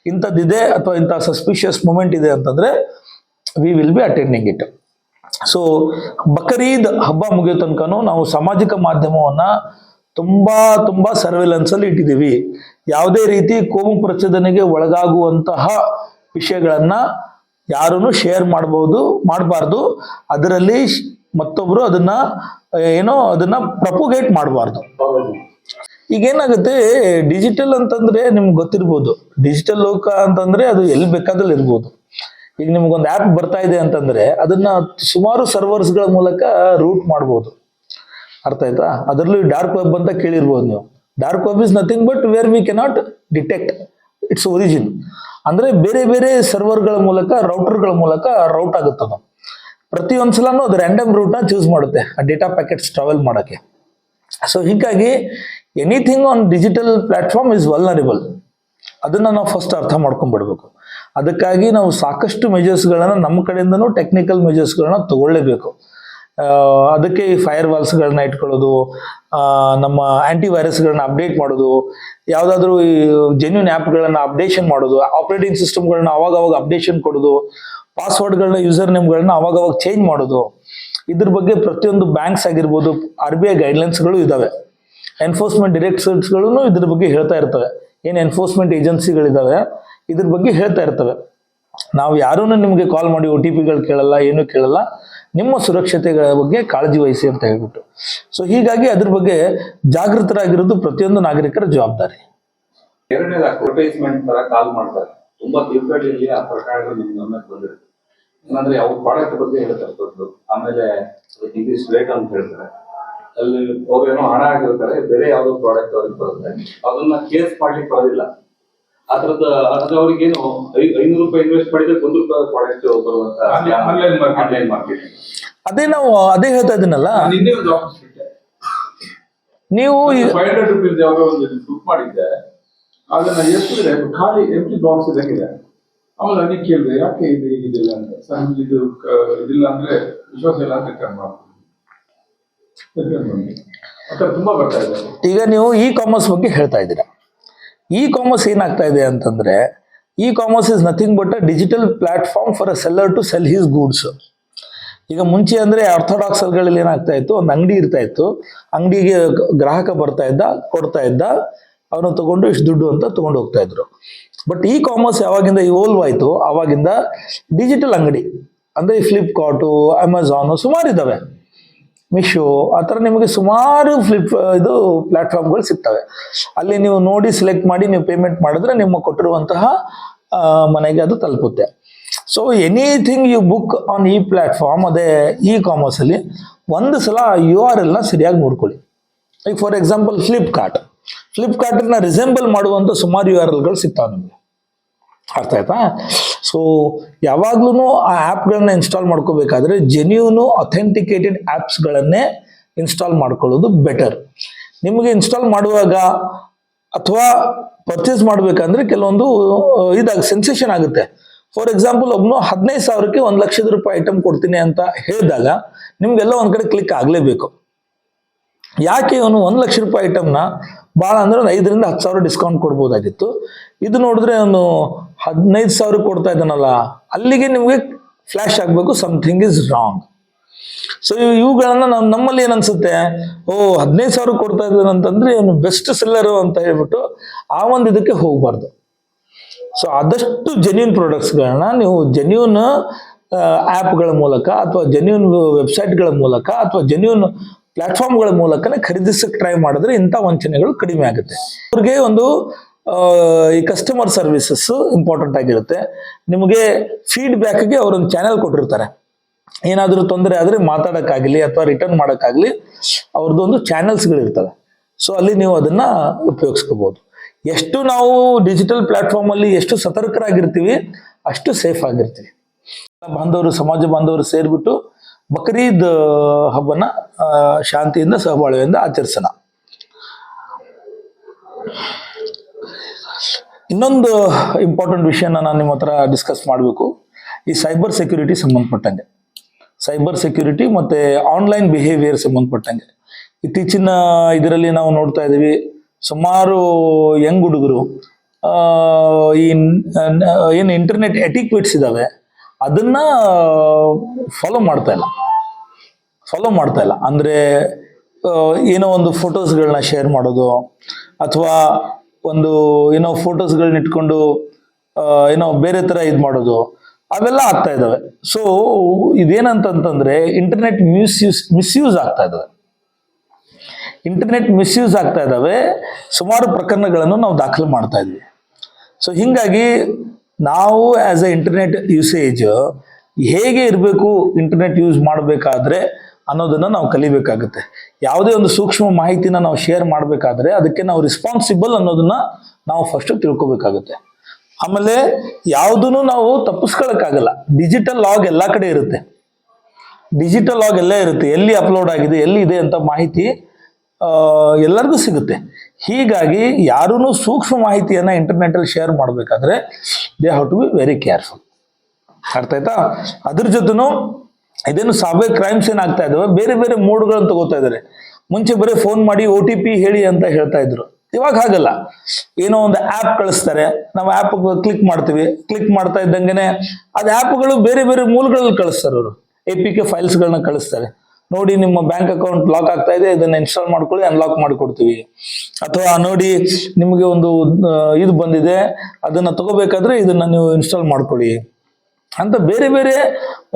ಇಂಥದ್ದಿದೆ ಅಥವಾ ಇಂಥ ಸಸ್ಪಿಷಿಯಸ್ ಮೂಮೆಂಟ್ ಇದೆ ಅಂತಂದ್ರೆ we will be attending it so Bakrid ಹಬ್ಬ ಮುಗಿಯೋ ತನಕನೂ ನಾವು ಸಾಮಾಜಿಕ ಮಾಧ್ಯಮವನ್ನ ತುಂಬಾ ತುಂಬಾ ಸರ್ವೆಲೆನ್ಸ್ ಅಲ್ಲಿ ಇಟ್ಟಿದ್ದೀವಿ ಯಾವುದೇ ರೀತಿ ಕೋಮು ಪ್ರಚೋದನೆಗೆ ಒಳಗಾಗುವಂತಹ ವಿಷಯಗಳನ್ನ ಯಾರೂ ಶೇರ್ ಮಾಡಬಹುದು ಮಾಡಬಾರ್ದು. ಅದರಲ್ಲಿ ಮತ್ತೊಬ್ಬರು ಮತ್ತೊಬ್ರು ಅದನ್ನ ಏನೋ ಅದನ್ನ ಪ್ರಪೋಗೇಟ್ ಮಾಡಬಾರ್ದು. ಈಗೇನಾಗುತ್ತೆ ಡಿಜಿಟಲ್ ಅಂತಂದ್ರೆ ನಿಮ್ಗೆ ಗೊತ್ತಿರ್ಬೋದು. ಡಿಜಿಟಲ್ ಲೋಕ ಅಂತಂದ್ರೆ ಅದು ಎಲ್ಲಿ ಬೇಕಾದಲ್ಲಿ ಇರ್ಬೋದು. ಈಗ ನಿಮ್ಗೊಂದು ಆ್ಯಪ್ ಬರ್ತಾ ಇದೆ ಅಂತಂದ್ರೆ ಅದನ್ನ ಸುಮಾರು ಸರ್ವರ್ಸ್ಗಳ ಮೂಲಕ ರೂಟ್ ಮಾಡ್ಬೋದು. ಅರ್ಥ ಆಯ್ತಾ? ಅದರಲ್ಲೂ ಡಾರ್ಕ್ ವೆಬ್ ಅಂತ ಕೇಳಿರ್ಬೋದು ನೀವು. Dark web is nothing but where we cannot detect its origin ಅಂದ್ರೆ ಬೇರೆ ಬೇರೆ ಸರ್ವರ್ಗಳ ಮೂಲಕ ರೌಟರ್ಗಳ ಮೂಲಕ ರೌಟ್ ಆಗುತ್ತೆ ಅದು. ಪ್ರತಿಯೊಂದ್ಸಲನೂ ಅದು ರ್ಯಾಂಡಮ್ ರೂಟ್ನ ಚೂಸ್ ಮಾಡುತ್ತೆ, ಆ ಡೇಟಾ ಪ್ಯಾಕೆಟ್ಸ್ ಟ್ರಾವೆಲ್ ಮಾಡೋಕ್ಕೆ. ಸೊ ಹೀಗಾಗಿ anything on digital platform is vulnerable ಅದನ್ನ ನಾವು ಫಸ್ಟ್ ಅರ್ಥ ಮಾಡ್ಕೊಂಡ್ಬಿಡ್ಬೇಕು ಅದಕ್ಕಾಗಿ ನಾವು ಸಾಕಷ್ಟು ಮೆಜರ್ಸ್ಗಳನ್ನ ನಮ್ಮ ಕಡೆಯಿಂದನೂ ಟೆಕ್ನಿಕಲ್ ಮೆಜರ್ಸ್ಗಳನ್ನ ತಗೊಳ್ಳೇಬೇಕು. ಅದಕ್ಕೆ ಈ ಫೈರ್ ವಾಲ್ಸ್ಗಳನ್ನ ಇಟ್ಕೊಳ್ಳೋದು ನಮ್ಮ ಆಂಟಿ ವೈರಸ್ಗಳನ್ನ ಅಪ್ಡೇಟ್ ಮಾಡೋದು, ಯಾವುದಾದ್ರೂ ಈ ಜೆನ್ಯೂನ್ ಆ್ಯಪ್ಗಳನ್ನ ಅಪ್ಡೇಷನ್ ಮಾಡೋದು ಆಪರೇಟಿಂಗ್ ಸಿಸ್ಟಮ್ಗಳನ್ನ ಅವಾಗ ಅವಾಗ ಅಪ್ಡೇಷನ್ ಕೊಡೋದು ಪಾಸ್ವರ್ಡ್ಗಳನ್ನ ಯೂಸರ್ ನೇಮ್ಗಳನ್ನ ಅವಾಗ ಅವಾಗ ಚೇಂಜ್ ಮಾಡೋದು. ಇದ್ರ ಬಗ್ಗೆ ಪ್ರತಿಯೊಂದು ಬ್ಯಾಂಕ್ಸ್ ಆಗಿರ್ಬೋದು ಆರ್ ಬಿ ಐ ಗೈಡ್ಲೈನ್ಸ್ಗಳು ಇದಾವೆ. ಎನ್ಫೋರ್ಸ್ಮೆಂಟ್ ಡೈರೆಕ್ಟರ್ಸ್ಗಳು ಇದ್ರ ಬಗ್ಗೆ ಹೇಳ್ತಾ ಇರ್ತವೆ. ಏನು ಎನ್ಫೋರ್ಸ್ಮೆಂಟ್ ಏಜೆನ್ಸಿಗಳಿದ್ದಾವೆ ಇದ್ರ ಬಗ್ಗೆ ಹೇಳ್ತಾ ಇರ್ತವೆ. ನಾವು ಯಾರೂ ನಿಮಗೆ ಕಾಲ್ ಮಾಡಿ ಒ ಟಿ ಪಿಗಳು ಕೇಳಲ್ಲ, ಏನೂ ಕೇಳಲ್ಲ. ನಿಮ್ಮ ಸುರಕ್ಷತೆಗಳ ಬಗ್ಗೆ ಕಾಳಜಿ ವಹಿಸಿ ಅಂತ ಹೇಳ್ಬಿಟ್ಟು. ಸೊ ಹೀಗಾಗಿ ಅದ್ರ ಬಗ್ಗೆ ಜಾಗೃತರಾಗಿರೋದು ಪ್ರತಿಯೊಂದು ನಾಗರಿಕರ ಜವಾಬ್ದಾರಿ. ಎರಡನೇದು ಅಡ್ವರ್ಟೈಸ್ಮೆಂಟ್ ತರ ಕಾಲ್ ಮಾಡ್ತಾರೆ. ತುಂಬಾ ತೀರ್ಥಹಳ್ಳಿಯಲ್ಲಿ ಆ ಪ್ರಕರಣಗಳು ನಿಮ್ ಗಮನಕ್ಕೆ ಬಂದಿರುತ್ತೆ. ಏನಂದ್ರೆ ಅವ್ರ ಪ್ರಾಡಕ್ಟ್ ಬಗ್ಗೆ ಹೇಳ್ತಾರೆ ಆಮೇಲೆ ಇಂಗ್ಲಿಷ್ ರೇಟ್ ಅಂತ ಹೇಳ್ತಾರೆ. ಅಲ್ಲಿ ಅವ್ರೇನೋ ಹಣ ಆಗಿರ್ತಾರೆ ಬೇರೆ ಯಾವ್ದೋ ಪ್ರಾಡಕ್ಟ್ ಅವ್ರಿಗೆ ಬರುತ್ತೆ ಅದನ್ನ ಕೇಸ್ ಮಾಡ್ಲಿಕ್ಕೆ ಬರೋದಿಲ್ಲ. ಅದ್ರದ್ದು ಅದ್ರ ಅವ್ರಿಗೇನು ಏನು ಐನೂರು ರೂಪಾಯಿ ಇನ್ವೆಸ್ಟ್ ಮಾಡಿದ್ರೆ ಒಂದು ರೂಪಾಯಿ ಪ್ರಾಡಕ್ಟ್ ಬರುವಂತ ಆನ್ಲೈನ್ marketing. ಆನ್ಲೈನ್ ಮಾರ್ಕೆಟಿಂಗ್ ಅದೇ ನಾವು ಅದೇ ಹೇಳ್ತಾ ಇದ್ದೀನಲ್ಲ? ನಾನು ಒಂದು ಆಫೀಸ್ ಇಟ್ಟೆ ನೀವು ಈ- ಫೈವ್ ಹಂಡ್ರೆಡ್ ರುಪೀಸ್ ಯಾವಾಗ ಒಂದು ಬುಕ್ ಮಾಡಿದ್ದೆ ಅದನ್ನ ಎಷ್ಟಿದೆ ಖಾಲಿ ಎಂಟಿ ಬಾಕ್ಸ್ ಇದಂಗಿದೆ ಆಮೇಲೆ ನನಗೆ ಕೇಳಿದೆ ಯಾಕೆ ಇದು ಹೀಗಿದಿಲ್ಲ ಅಂತ. ಸರ್ ಇದು ಇದಿಲ್ಲ ಅಂದ್ರೆ ವಿಶ್ವಾಸ ಇಲ್ಲ ಅಂತ ರಿಟರ್ನ್ ಮಾಡ್ತೀನಿ. ರಿಟರ್ನ್ ಮಾಡಿ ಆ ಥರ ತುಂಬಾ ಬರ್ತಾ ಇದೆ. ಈಗ ನೀವು ಇ ಕಾಮರ್ಸ್ ಬಗ್ಗೆ ಹೇಳ್ತಾ ಇದ್ದೀರಾ. ಇ ಕಾಮರ್ಸ್ ಏನಾಗ್ತಾ ಇದೆ ಅಂತಂದ್ರೆ E commerce is nothing but a digital platform for a seller to sell his goods ಈಗ ಮುಂಚೆ ಅಂದ್ರೆ ಆರ್ಥೋಡಾಕ್ಸ್ಗಳಲ್ಲಿ ಏನಾಗ್ತಾ ಇತ್ತು ಒಂದು ಅಂಗಡಿ ಇರ್ತಾ ಇತ್ತು ಅಂಗಡಿಗೆ ಗ್ರಾಹಕ ಬರ್ತಾ ಇದ್ದ ಕೊಡ್ತಾ ಇದ್ದ ಅವನು ತಗೊಂಡು ಇಷ್ಟು ದುಡ್ಡು ಅಂತ ತಗೊಂಡು ಹೋಗ್ತಾ ಇದ್ರು ಬಟ್ ಇ ಕಾಮರ್ಸ್ ಯಾವಾಗಿಂದ ಇವಾಲ್ವ್ ಆಯ್ತು ಆವಾಗಿಂದ ಡಿಜಿಟಲ್ ಅಂಗಡಿ, ಅಂದ್ರೆ ಫ್ಲಿಪ್ಕಾರ್ಟು ಅಮೆಝಾನು ಸುಮಾರು ಇದ್ದಾವೆ ಮಿಶೋ ಆ ಥರ ನಿಮಗೆ ಸುಮಾರು ಫ್ಲಿಪ್ ಇದು ಪ್ಲಾಟ್ಫಾರ್ಮ್ಗಳು ಸಿಗ್ತವೆ. ಅಲ್ಲಿ ನೀವು ನೋಡಿ ಸೆಲೆಕ್ಟ್ ಮಾಡಿ ನೀವು ಪೇಮೆಂಟ್ ಮಾಡಿದ್ರೆ ನಿಮ್ಮ ಕೊಟ್ಟಿರುವಂತಹ ಮನೆಗೆ ಅದು ತಲುಪುತ್ತೆ. So anything you book on ಈ ಪ್ಲಾಟ್ಫಾರ್ಮ್ ಅದೇ ಇ ಕಾಮರ್ಸಲ್ಲಿ ಒಂದು ಸಲ ಯು ಆರ್ ಎಲ್ನ ಸರಿಯಾಗಿ ನೋಡ್ಕೊಳ್ಳಿ. ಲೈಕ್ ಫಾರ್ ಎಕ್ಸಾಂಪಲ್ ಫ್ಲಿಪ್ಕಾರ್ಟ್ ಫ್ಲಿಪ್ಕಾರ್ಟನ್ನ ರಿಸೆಂಬಲ್ ಮಾಡುವಂಥ ಸುಮಾರು ಯು ಆರ್ ಎಲ್ಗಳು ಸಿಗ್ತಾವೆ ನಿಮಗೆ. ಅರ್ಥ ಆಯ್ತಾ? ಸೊ ಯಾವಾಗ್ಲೂ ಆ ಆ್ಯಪ್ಗಳನ್ನ ಇನ್ಸ್ಟಾಲ್ ಮಾಡ್ಕೋಬೇಕಾದ್ರೆ ಜೆನ್ಯೂನು ಅಥೆಂಟಿಕೇಟೆಡ್ ಆ್ಯಪ್ಸ್ಗಳನ್ನೇ ಇನ್ಸ್ಟಾಲ್ ಮಾಡ್ಕೊಳ್ಳೋದು ಬೆಟರ್ ನಿಮಗೆ ಇನ್ಸ್ಟಾಲ್ ಮಾಡುವಾಗ ಅಥವಾ ಪರ್ಚೇಸ್ ಮಾಡಬೇಕಂದ್ರೆ ಕೆಲವೊಂದು ಇದಾಗ ಸೆನ್ಸೇಷನ್ ಆಗುತ್ತೆ. ಫಾರ್ ಎಕ್ಸಾಂಪಲ್ ಒಬ್ಬನು ಹದಿನೈದು ಸಾವಿರಕ್ಕೆ ಒಂದು ಲಕ್ಷದ ರೂಪಾಯಿ ಐಟಮ್ ಕೊಡ್ತೀನಿ ಅಂತ ಹೇಳಿದಾಗ ನಿಮಗೆಲ್ಲ ಒಂದು ಕಡೆ ಕ್ಲಿಕ್ ಆಗಲೇಬೇಕು. ಯಾಕೆ ಇವನು ಒಂದು ಲಕ್ಷ ರೂಪಾಯಿ ಐಟಮ್ನ ಭಾಳ ಅಂದ್ರೆ ಒಂದು ಐದರಿಂದ ಹತ್ತು ಸಾವಿರ ಡಿಸ್ಕೌಂಟ್ ಕೊಡ್ಬೋದಾಗಿತ್ತು? ಇದು ನೋಡಿದ್ರೆ ಅವನು ಹದಿನೈದು ಸಾವಿರ ಕೊಡ್ತಾ ಇದ್ದಾನಲ್ಲ, ಅಲ್ಲಿಗೆ ನಿಮಗೆ ಫ್ಲ್ಯಾಶ್ ಆಗಬೇಕು ಸಮಥಿಂಗ್ ಇಸ್ ರಾಂಗ್ ಸೊ ಇವುಗಳನ್ನು ನಾವು ನಮ್ಮಲ್ಲಿ ಏನನ್ಸುತ್ತೆ? ಓ, ಹದಿನೈದು ಸಾವಿರ ಕೊಡ್ತಾ ಇದ್ದಾನೆ ಅಂತಂದ್ರೆ ಇವನು ಬೆಸ್ಟ್ ಸೆಲ್ಲರು ಅಂತ ಹೇಳ್ಬಿಟ್ಟು ಆ ಒಂದು ಇದಕ್ಕೆ ಹೋಗಬಾರ್ದು. ಸೊ ಆದಷ್ಟು ಜೆನ್ಯೂನ್ ಪ್ರಾಡಕ್ಟ್ಸ್ಗಳನ್ನ ನೀವು ಜೆನ್ಯೂನ್ ಆ್ಯಪ್ಗಳ ಮೂಲಕ ಅಥವಾ ಜೆನ್ಯೂನ್ ವೆಬ್ಸೈಟ್ಗಳ ಮೂಲಕ ಅಥವಾ ಜೆನ್ಯೂನ್ ಪ್ಲಾಟ್ಫಾರ್ಮ್ಗಳ ಮೂಲಕನೇ ಖರೀದಿಸಕ್ಕೆ ಟ್ರೈ ಮಾಡಿದ್ರೆ ಇಂಥ ವಂಚನೆಗಳು ಕಡಿಮೆ ಆಗುತ್ತೆ. ಅವ್ರಿಗೆ ಒಂದು ಈ ಕಸ್ಟಮರ್ ಸರ್ವಿಸಸ್ ಇಂಪಾರ್ಟೆಂಟ್ ಆಗಿರುತ್ತೆ. ನಿಮಗೆ ಫೀಡ್ಬ್ಯಾಕ್ಗೆ ಅವರೊಂದು ಚಾನೆಲ್ ಕೊಟ್ಟಿರ್ತಾರೆ. ಏನಾದರೂ ತೊಂದರೆ ಆದರೆ ಮಾತಾಡೋಕ್ಕಾಗಲಿ ಅಥವಾ ರಿಟರ್ನ್ ಮಾಡೋಕ್ಕಾಗಲಿ ಅವ್ರದ್ದೊಂದು ಚಾನೆಲ್ಸ್ಗಳಿರ್ತವೆ ಸೊ ಅಲ್ಲಿ ನೀವು ಅದನ್ನು ಉಪಯೋಗಿಸ್ಕೋಬೋದು. ಎಷ್ಟು ನಾವು ಡಿಜಿಟಲ್ ಪ್ಲಾಟ್ಫಾರ್ಮಲ್ಲಿ ಎಷ್ಟು ಸತರ್ಕರಾಗಿರ್ತೀವಿ, ಅಷ್ಟು ಸೇಫ್ ಆಗಿರ್ತೀವಿ. ಬಾಂಧವರು, ಸಮಾಜ ಬಾಂಧವರು ಸೇರಿಬಿಟ್ಟು ಬಕ್ರೀದ್ ಹಬ್ಬನ ಶಾಂತಿಯಿಂದ, ಸಹಬಾಳ್ವೆಯಿಂದ ಆಚರಿಸೋಣ. ಇನ್ನೊಂದು ಇಂಪಾರ್ಟೆಂಟ್ ವಿಷಯನ ನಾನು ನಿಮ್ಮ ಹತ್ರ ಡಿಸ್ಕಸ್ ಮಾಡಬೇಕು. ಈ ಸೈಬರ್ ಸೆಕ್ಯೂರಿಟಿ ಸಂಬಂಧಪಟ್ಟಂಗೆ. ಸೈಬರ್ ಸೆಕ್ಯೂರಿಟಿ ಮತ್ತು ಆನ್ಲೈನ್ ಬಿಹೇವಿಯರ್ ಸಂಬಂಧಪಟ್ಟಂಗೆ. ಇತ್ತೀಚಿನ ಇದರಲ್ಲಿ ನಾವು ನೋಡ್ತಾ ಇದ್ದೀವಿ, ಸುಮಾರು ಯಂಗ್ ಹುಡುಗರು ಈ ಏನು ಇಂಟರ್ನೆಟ್ ಎಟಿಕ್ವಿಟ್ಸ್ ಇದ್ದಾವೆ ಅದನ್ನ ಫಾಲೋ ಮಾಡ್ತಾ ಇಲ್ಲ. ಫಾಲೋ ಮಾಡ್ತಾ ಇಲ್ಲ. ಅಂದರೆ ಏನೋ ಒಂದು ಫೋಟೋಸ್ಗಳನ್ನ ಶೇರ್ ಮಾಡೋದು, ಅಥವಾ ಒಂದು, ಏನೋ ಫೋಟೋಸ್ಗಳನ್ನ ಇಟ್ಕೊಂಡು ಏನೋ ಬೇರೆ ಥರ ಇದು ಮಾಡೋದು, ಅವೆಲ್ಲ ಆಗ್ತಾ ಇದ್ದಾವೆ ಸೊ ಇದೇನಂತಂತಂದ್ರೆ ಇಂಟರ್ನೆಟ್ ಮಿಸ್ಯೂಸ್ ಮಿಸ್ಯೂಸ್ ಆಗ್ತಾ ಇದ್ದಾವೆ ಇಂಟರ್ನೆಟ್ ಮಿಸ್ಯೂಸ್ ಆಗ್ತಾ ಇದ್ದಾವೆ ಸುಮಾರು ಪ್ರಕರಣಗಳನ್ನು ನಾವು ದಾಖಲು ಮಾಡ್ತಾ ಇದ್ವಿ. ಸೊ ಹಿಂಗಾಗಿ ನಾವು ಆಸ್ ಎ ಇಂಟರ್ನೆಟ್ ಯೂಸೇಜ್ ಹೇಗೆ ಇರಬೇಕು ಇಂಟರ್ನೆಟ್ ಯೂಸ್ ಮಾಡಬೇಕಾದ್ರೆ ಅನ್ನೋದನ್ನ ನಾವು ಕಲಿಬೇಕಾಗುತ್ತೆ. ಯಾವುದೇ ಒಂದು ಸೂಕ್ಷ್ಮ ಮಾಹಿತಿನ ನಾವು ಶೇರ್ ಮಾಡಬೇಕಾದ್ರೆ ಅದಕ್ಕೆ ನಾವು ರಿಸ್ಪಾನ್ಸಿಬಲ್ ಅನ್ನೋದನ್ನ ನಾವು ಫಸ್ಟ್ ತಿಳ್ಕೊಬೇಕಾಗುತ್ತೆ. ಆಮೇಲೆ ಯಾವುದನ್ನು ನಾವು ತಪ್ಪಿಸ್ಕೊಳಕ್ಕಾಗಲ್ಲ. ಡಿಜಿಟಲ್ ಲಾಗ್ ಎಲ್ಲ ಕಡೆ ಇರುತ್ತೆ. ಡಿಜಿಟಲ್ ಲಾಗ್ ಎಲ್ಲ ಇರುತ್ತೆ. ಎಲ್ಲಿ ಅಪ್ಲೋಡ್ ಆಗಿದೆ, ಎಲ್ಲಿ ಇದೆ ಅಂತ ಮಾಹಿತಿ ಎಲ್ಲರಿಗೂ ಸಿಗುತ್ತೆ. ಹೀಗಾಗಿ ಯಾರೂ ಸೂಕ್ಷ್ಮ ಮಾಹಿತಿಯನ್ನ ಇಂಟರ್ನೆಟ್ ಅಲ್ಲಿ ಶೇರ್ ಮಾಡಬೇಕಾದ್ರೆ they have to be very careful ಅರ್ಥ ಆಯ್ತಾ? ಅದ್ರ ಜೊತೆನೂ ಇದೇನು ಸಾಬರ್ ಕ್ರೈಮ್ಸ್ ಏನಾಗ್ತಾ ಇದಾವೆ? ಬೇರೆ ಬೇರೆ ಮೋಡ್ಗಳನ್ನು ತಗೋತಾ ಇದ್ದಾರೆ. ಮುಂಚೆ ಬರೀ ಫೋನ್ ಮಾಡಿ ಒ ಟಿ ಪಿ ಹೇಳಿ ಅಂತ ಹೇಳ್ತಾ ಇದ್ರು. ಇವಾಗ ಹಾಗಲ್ಲ. ಏನೋ ಒಂದು ಆ್ಯಪ್ ಕಳಿಸ್ತಾರೆ. ನಾವು ಆ್ಯಪ್ ಕ್ಲಿಕ್ ಮಾಡ್ತೀವಿ. ಕ್ಲಿಕ್ ಮಾಡ್ತಾ ಇದ್ದಂಗೆನೆ ಅದು ಆ್ಯಪ್ಗಳು ಬೇರೆ ಬೇರೆ ಮೂಲಗಳಲ್ಲಿ ಕಳಿಸ್ತಾರೆ ಅವರು. ಎ ಪಿ ಕೆ ಫೈಲ್ಸ್ಗಳನ್ನ ಕಳಿಸ್ತಾರೆ. ನೋಡಿ ನಿಮ್ಮ ಬ್ಯಾಂಕ್ ಅಕೌಂಟ್ ಲಾಕ್ ಆಗ್ತಾ ಇದೆ. ಇದನ್ನ ಇನ್ಸ್ಟಾಲ್ ಮಾಡ್ಕೊಳ್ಳಿ ಅನ್ಲಾಕ್ ಮಾಡಿಕೊಡ್ತೀವಿ. ಅಥವಾ ನೋಡಿ ನಿಮಗೆ ಒಂದು ಇದು ಬಂದಿದೆ. ಅದನ್ನ ತಗೋಬೇಕಾದ್ರೆ ಇದನ್ನ ನೀವು ಇನ್ಸ್ಟಾಲ್ ಮಾಡ್ಕೊಳ್ಳಿ. ಅಂತ ಬೇರೆ ಬೇರೆ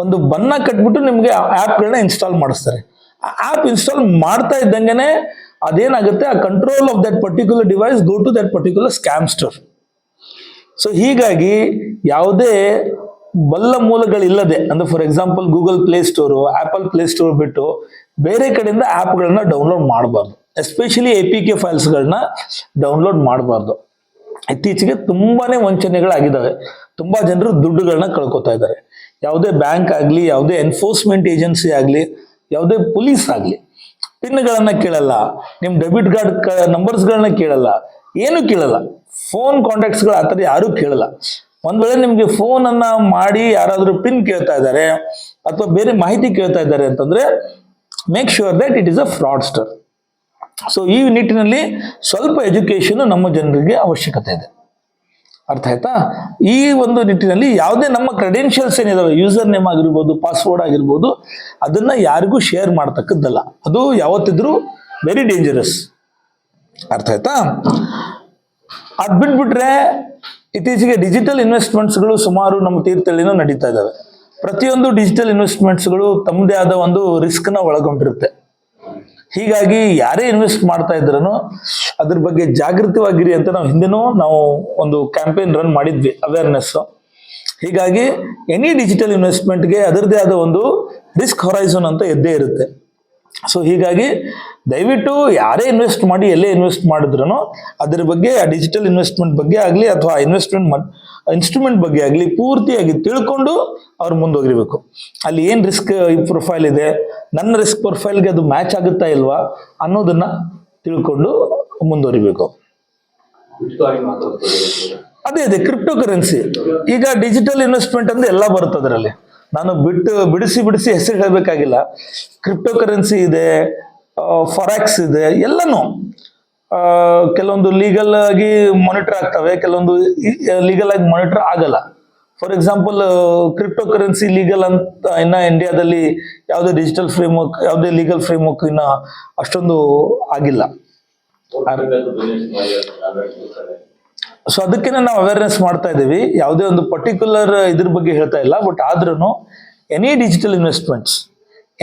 ಒಂದು ಬಣ್ಣ ಕಟ್ಬಿಟ್ಟು ನಿಮಗೆ ಆ್ಯಪ್ಗಳನ್ನ ಇನ್ಸ್ಟಾಲ್ ಮಾಡಿಸ್ತಾರೆ. ಆ ಆ್ಯಪ್ ಇನ್ಸ್ಟಾಲ್ ಮಾಡ್ತಾ ಇದ್ದಂಗೆನೆ ಅದೇನಾಗುತ್ತೆ? ಆ control of that particular device go to that particular scamster so ಹೀಗಾಗಿ ಯಾವುದೇ ಬಲ್ಲ ಮೂಲಗಳಿಲ್ಲದೆ, ಅಂದ್ರೆ for example Google Play store Apple Play Store ಬಿಟ್ಟು ಬೇರೆ ಕಡೆಯಿಂದ ಆ್ಯಪ್ಗಳನ್ನ ಡೌನ್ಲೋಡ್ ಮಾಡಬಾರ್ದು. ಎಸ್ಪೆಷಲಿ ಎ ಪಿ ಕೆ ಫೈಲ್ಸ್ಗಳನ್ನ ಡೌನ್ಲೋಡ್ ಮಾಡಬಾರ್ದು. ಇತ್ತೀಚೆಗೆ ತುಂಬಾನೇ ವಂಚನೆಗಳಾಗಿದ್ದಾವೆ ತುಂಬಾ ಜನರು ದುಡ್ಡುಗಳನ್ನ ಕಳ್ಕೊತಾ ಇದ್ದಾರೆ. ಯಾವುದೇ ಬ್ಯಾಂಕ್ ಆಗಲಿ, ಯಾವುದೇ ಎನ್ಫೋರ್ಸ್ಮೆಂಟ್ ಏಜೆನ್ಸಿ ಆಗಲಿ, ಯಾವುದೇ ಪೊಲೀಸ್ ಆಗಲಿ, ಪಿನ್ಗಳನ್ನ ಕೇಳಲ್ಲ ನಿಮ್ಮ ಡೆಬಿಟ್ ಕಾರ್ಡ್ ನಂಬರ್ಸ್ಗಳನ್ನ ಕೇಳಲ್ಲ, ಏನು ಕೇಳಲ್ಲ. ಫೋನ್ ಕಾಂಟ್ಯಾಕ್ಟ್ಸ್ಗಳು ಆ ಥರ ಯಾರೂ ಕೇಳಲ್ಲ. ಒಂದ್ ವೇಳೆ ನಿಮ್ಗೆ ಫೋನ್ ಅನ್ನ ಮಾಡಿ ಯಾರಾದರೂ ಪಿನ್ ಕೇಳ್ತಾ ಇದ್ದಾರೆ, ಅಥವಾ ಬೇರೆ ಮಾಹಿತಿ ಕೇಳ್ತಾ ಇದ್ದಾರೆ ಅಂತಂದ್ರೆ make sure that it is a fraudster so ಈ ನಿಟ್ಟಿನಲ್ಲಿ ಸ್ವಲ್ಪ ಎಜುಕೇಶನ್ ನಮ್ಮ ಜನರಿಗೆ ಅವಶ್ಯಕತೆ ಇದೆ. ಅರ್ಥ ಆಯ್ತಾ? ಈ ಒಂದು ನಿಟ್ಟಿನಲ್ಲಿ ಯಾವುದೇ ನಮ್ಮ ಕ್ರೆಡೆನ್ಷಿಯಲ್ಸ್ ಏನಿದಾವೆ ಯೂಸರ್ ನೇಮ್ ಆಗಿರ್ಬೋದು ಪಾಸ್ವರ್ಡ್ ಆಗಿರ್ಬೋದು, ಅದನ್ನ ಯಾರಿಗೂ ಶೇರ್ ಮಾಡ್ತಕ್ಕದ್ದಲ್ಲ ಅದು ಯಾವತ್ತಿದ್ರೂ ವೆರಿ ಡೇಂಜರಸ್ ಅರ್ಥ ಆಯ್ತಾ? ಅದ್ ಬಿಟ್ಬಿಟ್ರೆ ಇತ್ತೀಚೆಗೆ ಡಿಜಿಟಲ್ ಇನ್ವೆಸ್ಟ್ಮೆಂಟ್ಸ್ಗಳು ಸುಮಾರು ನಮ್ಮ ತೀರ್ಥಳ್ಳಿನೂ ನಡೀತಾ ಇದ್ದಾವೆ ಪ್ರತಿಯೊಂದು ಡಿಜಿಟಲ್ ಇನ್ವೆಸ್ಟ್ಮೆಂಟ್ಸ್ಗಳು ತಮ್ಮದೇ ಆದ ಒಂದು ರಿಸ್ಕ್ನ ಒಳಗೊಂಡಿರುತ್ತೆ. ಹೀಗಾಗಿ ಯಾರೇ ಇನ್ವೆಸ್ಟ್ ಮಾಡ್ತಾ ಇದ್ರೂ ಅದ್ರ ಬಗ್ಗೆ ಜಾಗೃತವಾಗಿರಿ ಅಂತ ನಾವು ಹಿಂದೆನೂ ನಾವು ಒಂದು ಕ್ಯಾಂಪೇನ್ ರನ್ ಮಾಡಿದ್ವಿ ಅವೇರ್ನೆಸ್ ಹೀಗಾಗಿ ಎನಿ ಡಿಜಿಟಲ್ ಇನ್ವೆಸ್ಟ್ಮೆಂಟ್ಗೆ ಅದರದೇ ಆದ ಒಂದು ರಿಸ್ಕ್ ಹೊರೈಸನ್ ಅಂತ ಇದ್ದೇ ಇರುತ್ತೆ. ಸೊ ಹೀಗಾಗಿ ದಯವಿಟ್ಟು ಯಾರೇ ಇನ್ವೆಸ್ಟ್ ಮಾಡಿ, ಎಲ್ಲೇ ಇನ್ವೆಸ್ಟ್ ಮಾಡಿದ್ರು ಅದರ ಬಗ್ಗೆ, ಆ ಡಿಜಿಟಲ್ ಇನ್ವೆಸ್ಟ್ಮೆಂಟ್ ಬಗ್ಗೆ ಆಗಲಿ ಅಥವಾ ಇನ್ವೆಸ್ಟ್ಮೆಂಟ್ ಇನ್ಸ್ಟ್ರೂಮೆಂಟ್ ಬಗ್ಗೆ ಆಗಲಿ ಪೂರ್ತಿಯಾಗಿ ತಿಳ್ಕೊಂಡು ಅವ್ರು ಮುಂದೋಗಿರ್ಬೇಕು. ಅಲ್ಲಿ ಏನು ರಿಸ್ಕ್ ಪ್ರೊಫೈಲ್ ಇದೆ, ನನ್ನ ರಿಸ್ಕ್ ಪ್ರೊಫೈಲ್ಗೆ ಅದು ಮ್ಯಾಚ್ ಆಗುತ್ತಾ ಇಲ್ವಾ ಅನ್ನೋದನ್ನ ತಿಳ್ಕೊಂಡು ಮುಂದುವರಿಬೇಕು ಅದೇ ಅದೇ ಕ್ರಿಪ್ಟೋ ಕರೆನ್ಸಿ ಈಗ ಡಿಜಿಟಲ್ ಇನ್ವೆಸ್ಟ್ಮೆಂಟ್ ಅಂದ್ರೆ ಎಲ್ಲ ಬರುತ್ತೆ ಅದರಲ್ಲಿ. ನಾನು ಬಿಟ್ಟು ಬಿಡಿಸಿ ಬಿಡಿಸಿ ಹೆಸರು ಹೇಳಬೇಕಾಗಿಲ್ಲ. ಕ್ರಿಪ್ಟೋ ಕರೆನ್ಸಿ ಇದೆ ಫಾರೆಕ್ಸ್ ಇದೆ, ಎಲ್ಲನೂ ಕೆಲವೊಂದು ಲೀಗಲ್ ಆಗಿ ಮಾನಿಟರ್ ಆಗ್ತವೆ, ಕೆಲವೊಂದು ಲೀಗಲ್ ಆಗಿ ಮಾನಿಟರ್ ಆಗಲ್ಲ. For example crypto currency legal ಅಂತ ಇನ್ನ ಇಂಡಿಯಾದಲ್ಲಿ ಯಾವುದೇ ಡಿಜಿಟಲ್ ಫ್ರೇಮ್ ವರ್ಕ್ ಯಾವುದೇ ಲೀಗಲ್ ಫ್ರೇಮ್ ವರ್ಕ್ ಇನ್ನ ಅಷ್ಟೊಂದು ಆಗಿಲ್ಲ. ಸೊ ಅದಕ್ಕೆ ನಾವು ಅವೇರ್ನೆಸ್ ಮಾಡ್ತಾ ಇದ್ದೀವಿ. ಯಾವುದೇ ಒಂದು ಪರ್ಟಿಕ್ಯುಲರ್ ಇದ್ರ ಬಗ್ಗೆ ಹೇಳ್ತಾ ಇಲ್ಲ ಬಟ್ ಆದ್ರೂ any digital investments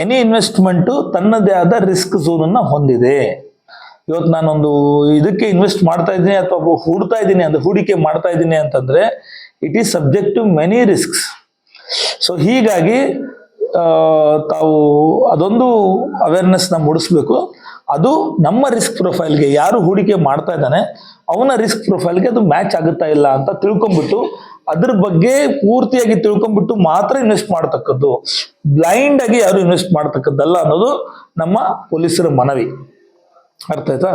any investment ತನ್ನದೇ ಆದ ರಿಸ್ಕ್ ಝೋನನ್ನು ಹೊಂದಿದೆ. ಇವತ್ತು ನಾನೊಂದು ಇದಕ್ಕೆ ಇನ್ವೆಸ್ಟ್ ಮಾಡ್ತಾ ಇದ್ದೀನಿ ಅಥವಾ ಹೂಡ್ತಾ ಇದ್ದೀನಿ ಅಂದ್ರೆ, ಹೂಡಿಕೆ ಮಾಡ್ತಾ ಇದ್ದೀನಿ ಅಂತಂದ್ರೆ it is subject to many risks so ಹೀಗಾಗಿ ತಾವು ಅದೊಂದು ಅವೇರ್ನೆಸ್ನ ಮೂಡಿಸ್ಬೇಕು. ಅದು ನಮ್ಮ ರಿಸ್ಕ್ ಪ್ರೊಫೈಲ್ಗೆ ಯಾರು ಹೂಡಿಕೆ ಮಾಡ್ತಾ ಇದ್ದಾನೆ, ಅವನ ರಿಸ್ಕ್ ಪ್ರೊಫೈಲ್ಗೆ ಅದು ಮ್ಯಾಚ್ ಆಗುತ್ತಾ ಇಲ್ಲ ಅಂತ ತಿಳ್ಕೊಂಬಿಟ್ಟು ಅದ್ರ ಬಗ್ಗೆ ಪೂರ್ತಿಯಾಗಿ ತಿಳ್ಕೊಂಬಿಟ್ಟು ಮಾತ್ರ ಇನ್ವೆಸ್ಟ್ ಮಾಡ್ತಕ್ಕದ್ದು ಬ್ಲೈಂಡ್ ಆಗಿ ಯಾರು ಇನ್ವೆಸ್ಟ್ ಮಾಡ್ತಕ್ಕದ್ದಲ್ಲ ಅನ್ನೋದು ನಮ್ಮ ಪೊಲೀಸರ ಮನವಿ. ಅರ್ಥ ಆಯ್ತಾ?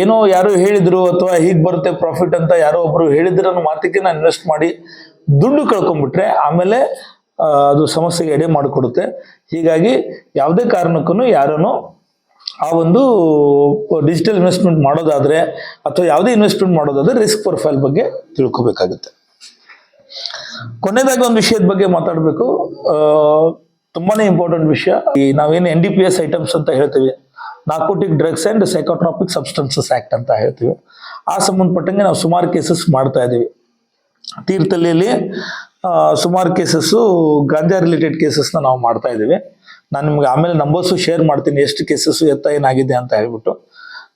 ಏನೋ ಯಾರು ಹೇಳಿದ್ರು ಅಥವಾ ಹೀಗೆ ಬರುತ್ತೆ ಪ್ರಾಫಿಟ್ ಅಂತ ಯಾರೋ ಒಬ್ರು ಹೇಳಿದ್ರು ಅನ್ನೋ ಮಾತಿಗೆ ನಾನು ಇನ್ವೆಸ್ಟ್ ಮಾಡಿ ದುಡ್ಡು ಕಳ್ಕೊಂಡ್ಬಿಟ್ರೆ ಆಮೇಲೆ ಅದು ಸಮಸ್ಯೆಗೆ ಎಡೆ ಮಾಡಿಕೊಡುತ್ತೆ. ಹೀಗಾಗಿ ಯಾವುದೇ ಕಾರಣಕ್ಕೂ ಯಾರನ್ನು ಆ ಒಂದು ಡಿಜಿಟಲ್ ಇನ್ವೆಸ್ಟ್ಮೆಂಟ್ ಮಾಡೋದಾದ್ರೆ ಅಥವಾ ಯಾವುದೇ ಇನ್ವೆಸ್ಟ್ಮೆಂಟ್ ಮಾಡೋದಾದ್ರೆ ರಿಸ್ಕ್ ಪ್ರೊಫೈಲ್ ಬಗ್ಗೆ ತಿಳ್ಕೊಬೇಕಾಗುತ್ತೆ. ಕೊನೆಯದಾಗಿ ಒಂದು ವಿಷಯದ ಬಗ್ಗೆ ಮಾತಾಡಬೇಕು. ತುಂಬಾನೇ ಇಂಪಾರ್ಟೆಂಟ್ ವಿಷಯ. ಈ ನಾವೇನು N D P S items ಅಂತ ಹೇಳ್ತೀವಿ narcotic drugs and psychotropic substances act ಅಂತ ಹೇಳ್ತೀವಿ. ಆ ಸಂಬಂಧಪಟ್ಟಂಗೆ ನಾವು ಸುಮಾರು ಕೇಸಸ್ ಮಾಡ್ತಾ ಇದ್ದೀವಿ. ತೀರ್ಥಹಳ್ಳಿಯಲ್ಲಿ ಸುಮಾರು ಕೇಸಸ್ಸು ಗಾಂಜಾ ರಿಲೇಟೆಡ್ ಕೇಸಸ್ನ ನಾವು ಮಾಡ್ತಾ ಇದ್ದೀವಿ. ನಾನು ನಿಮ್ಗೆ ಆಮೇಲೆ ನಂಬರ್ಸು ಶೇರ್ ಮಾಡ್ತೀನಿ, ಎಷ್ಟು ಕೇಸಸ್ಸು ಎತ್ತ ಏನಾಗಿದೆ ಅಂತ ಹೇಳ್ಬಿಟ್ಟು.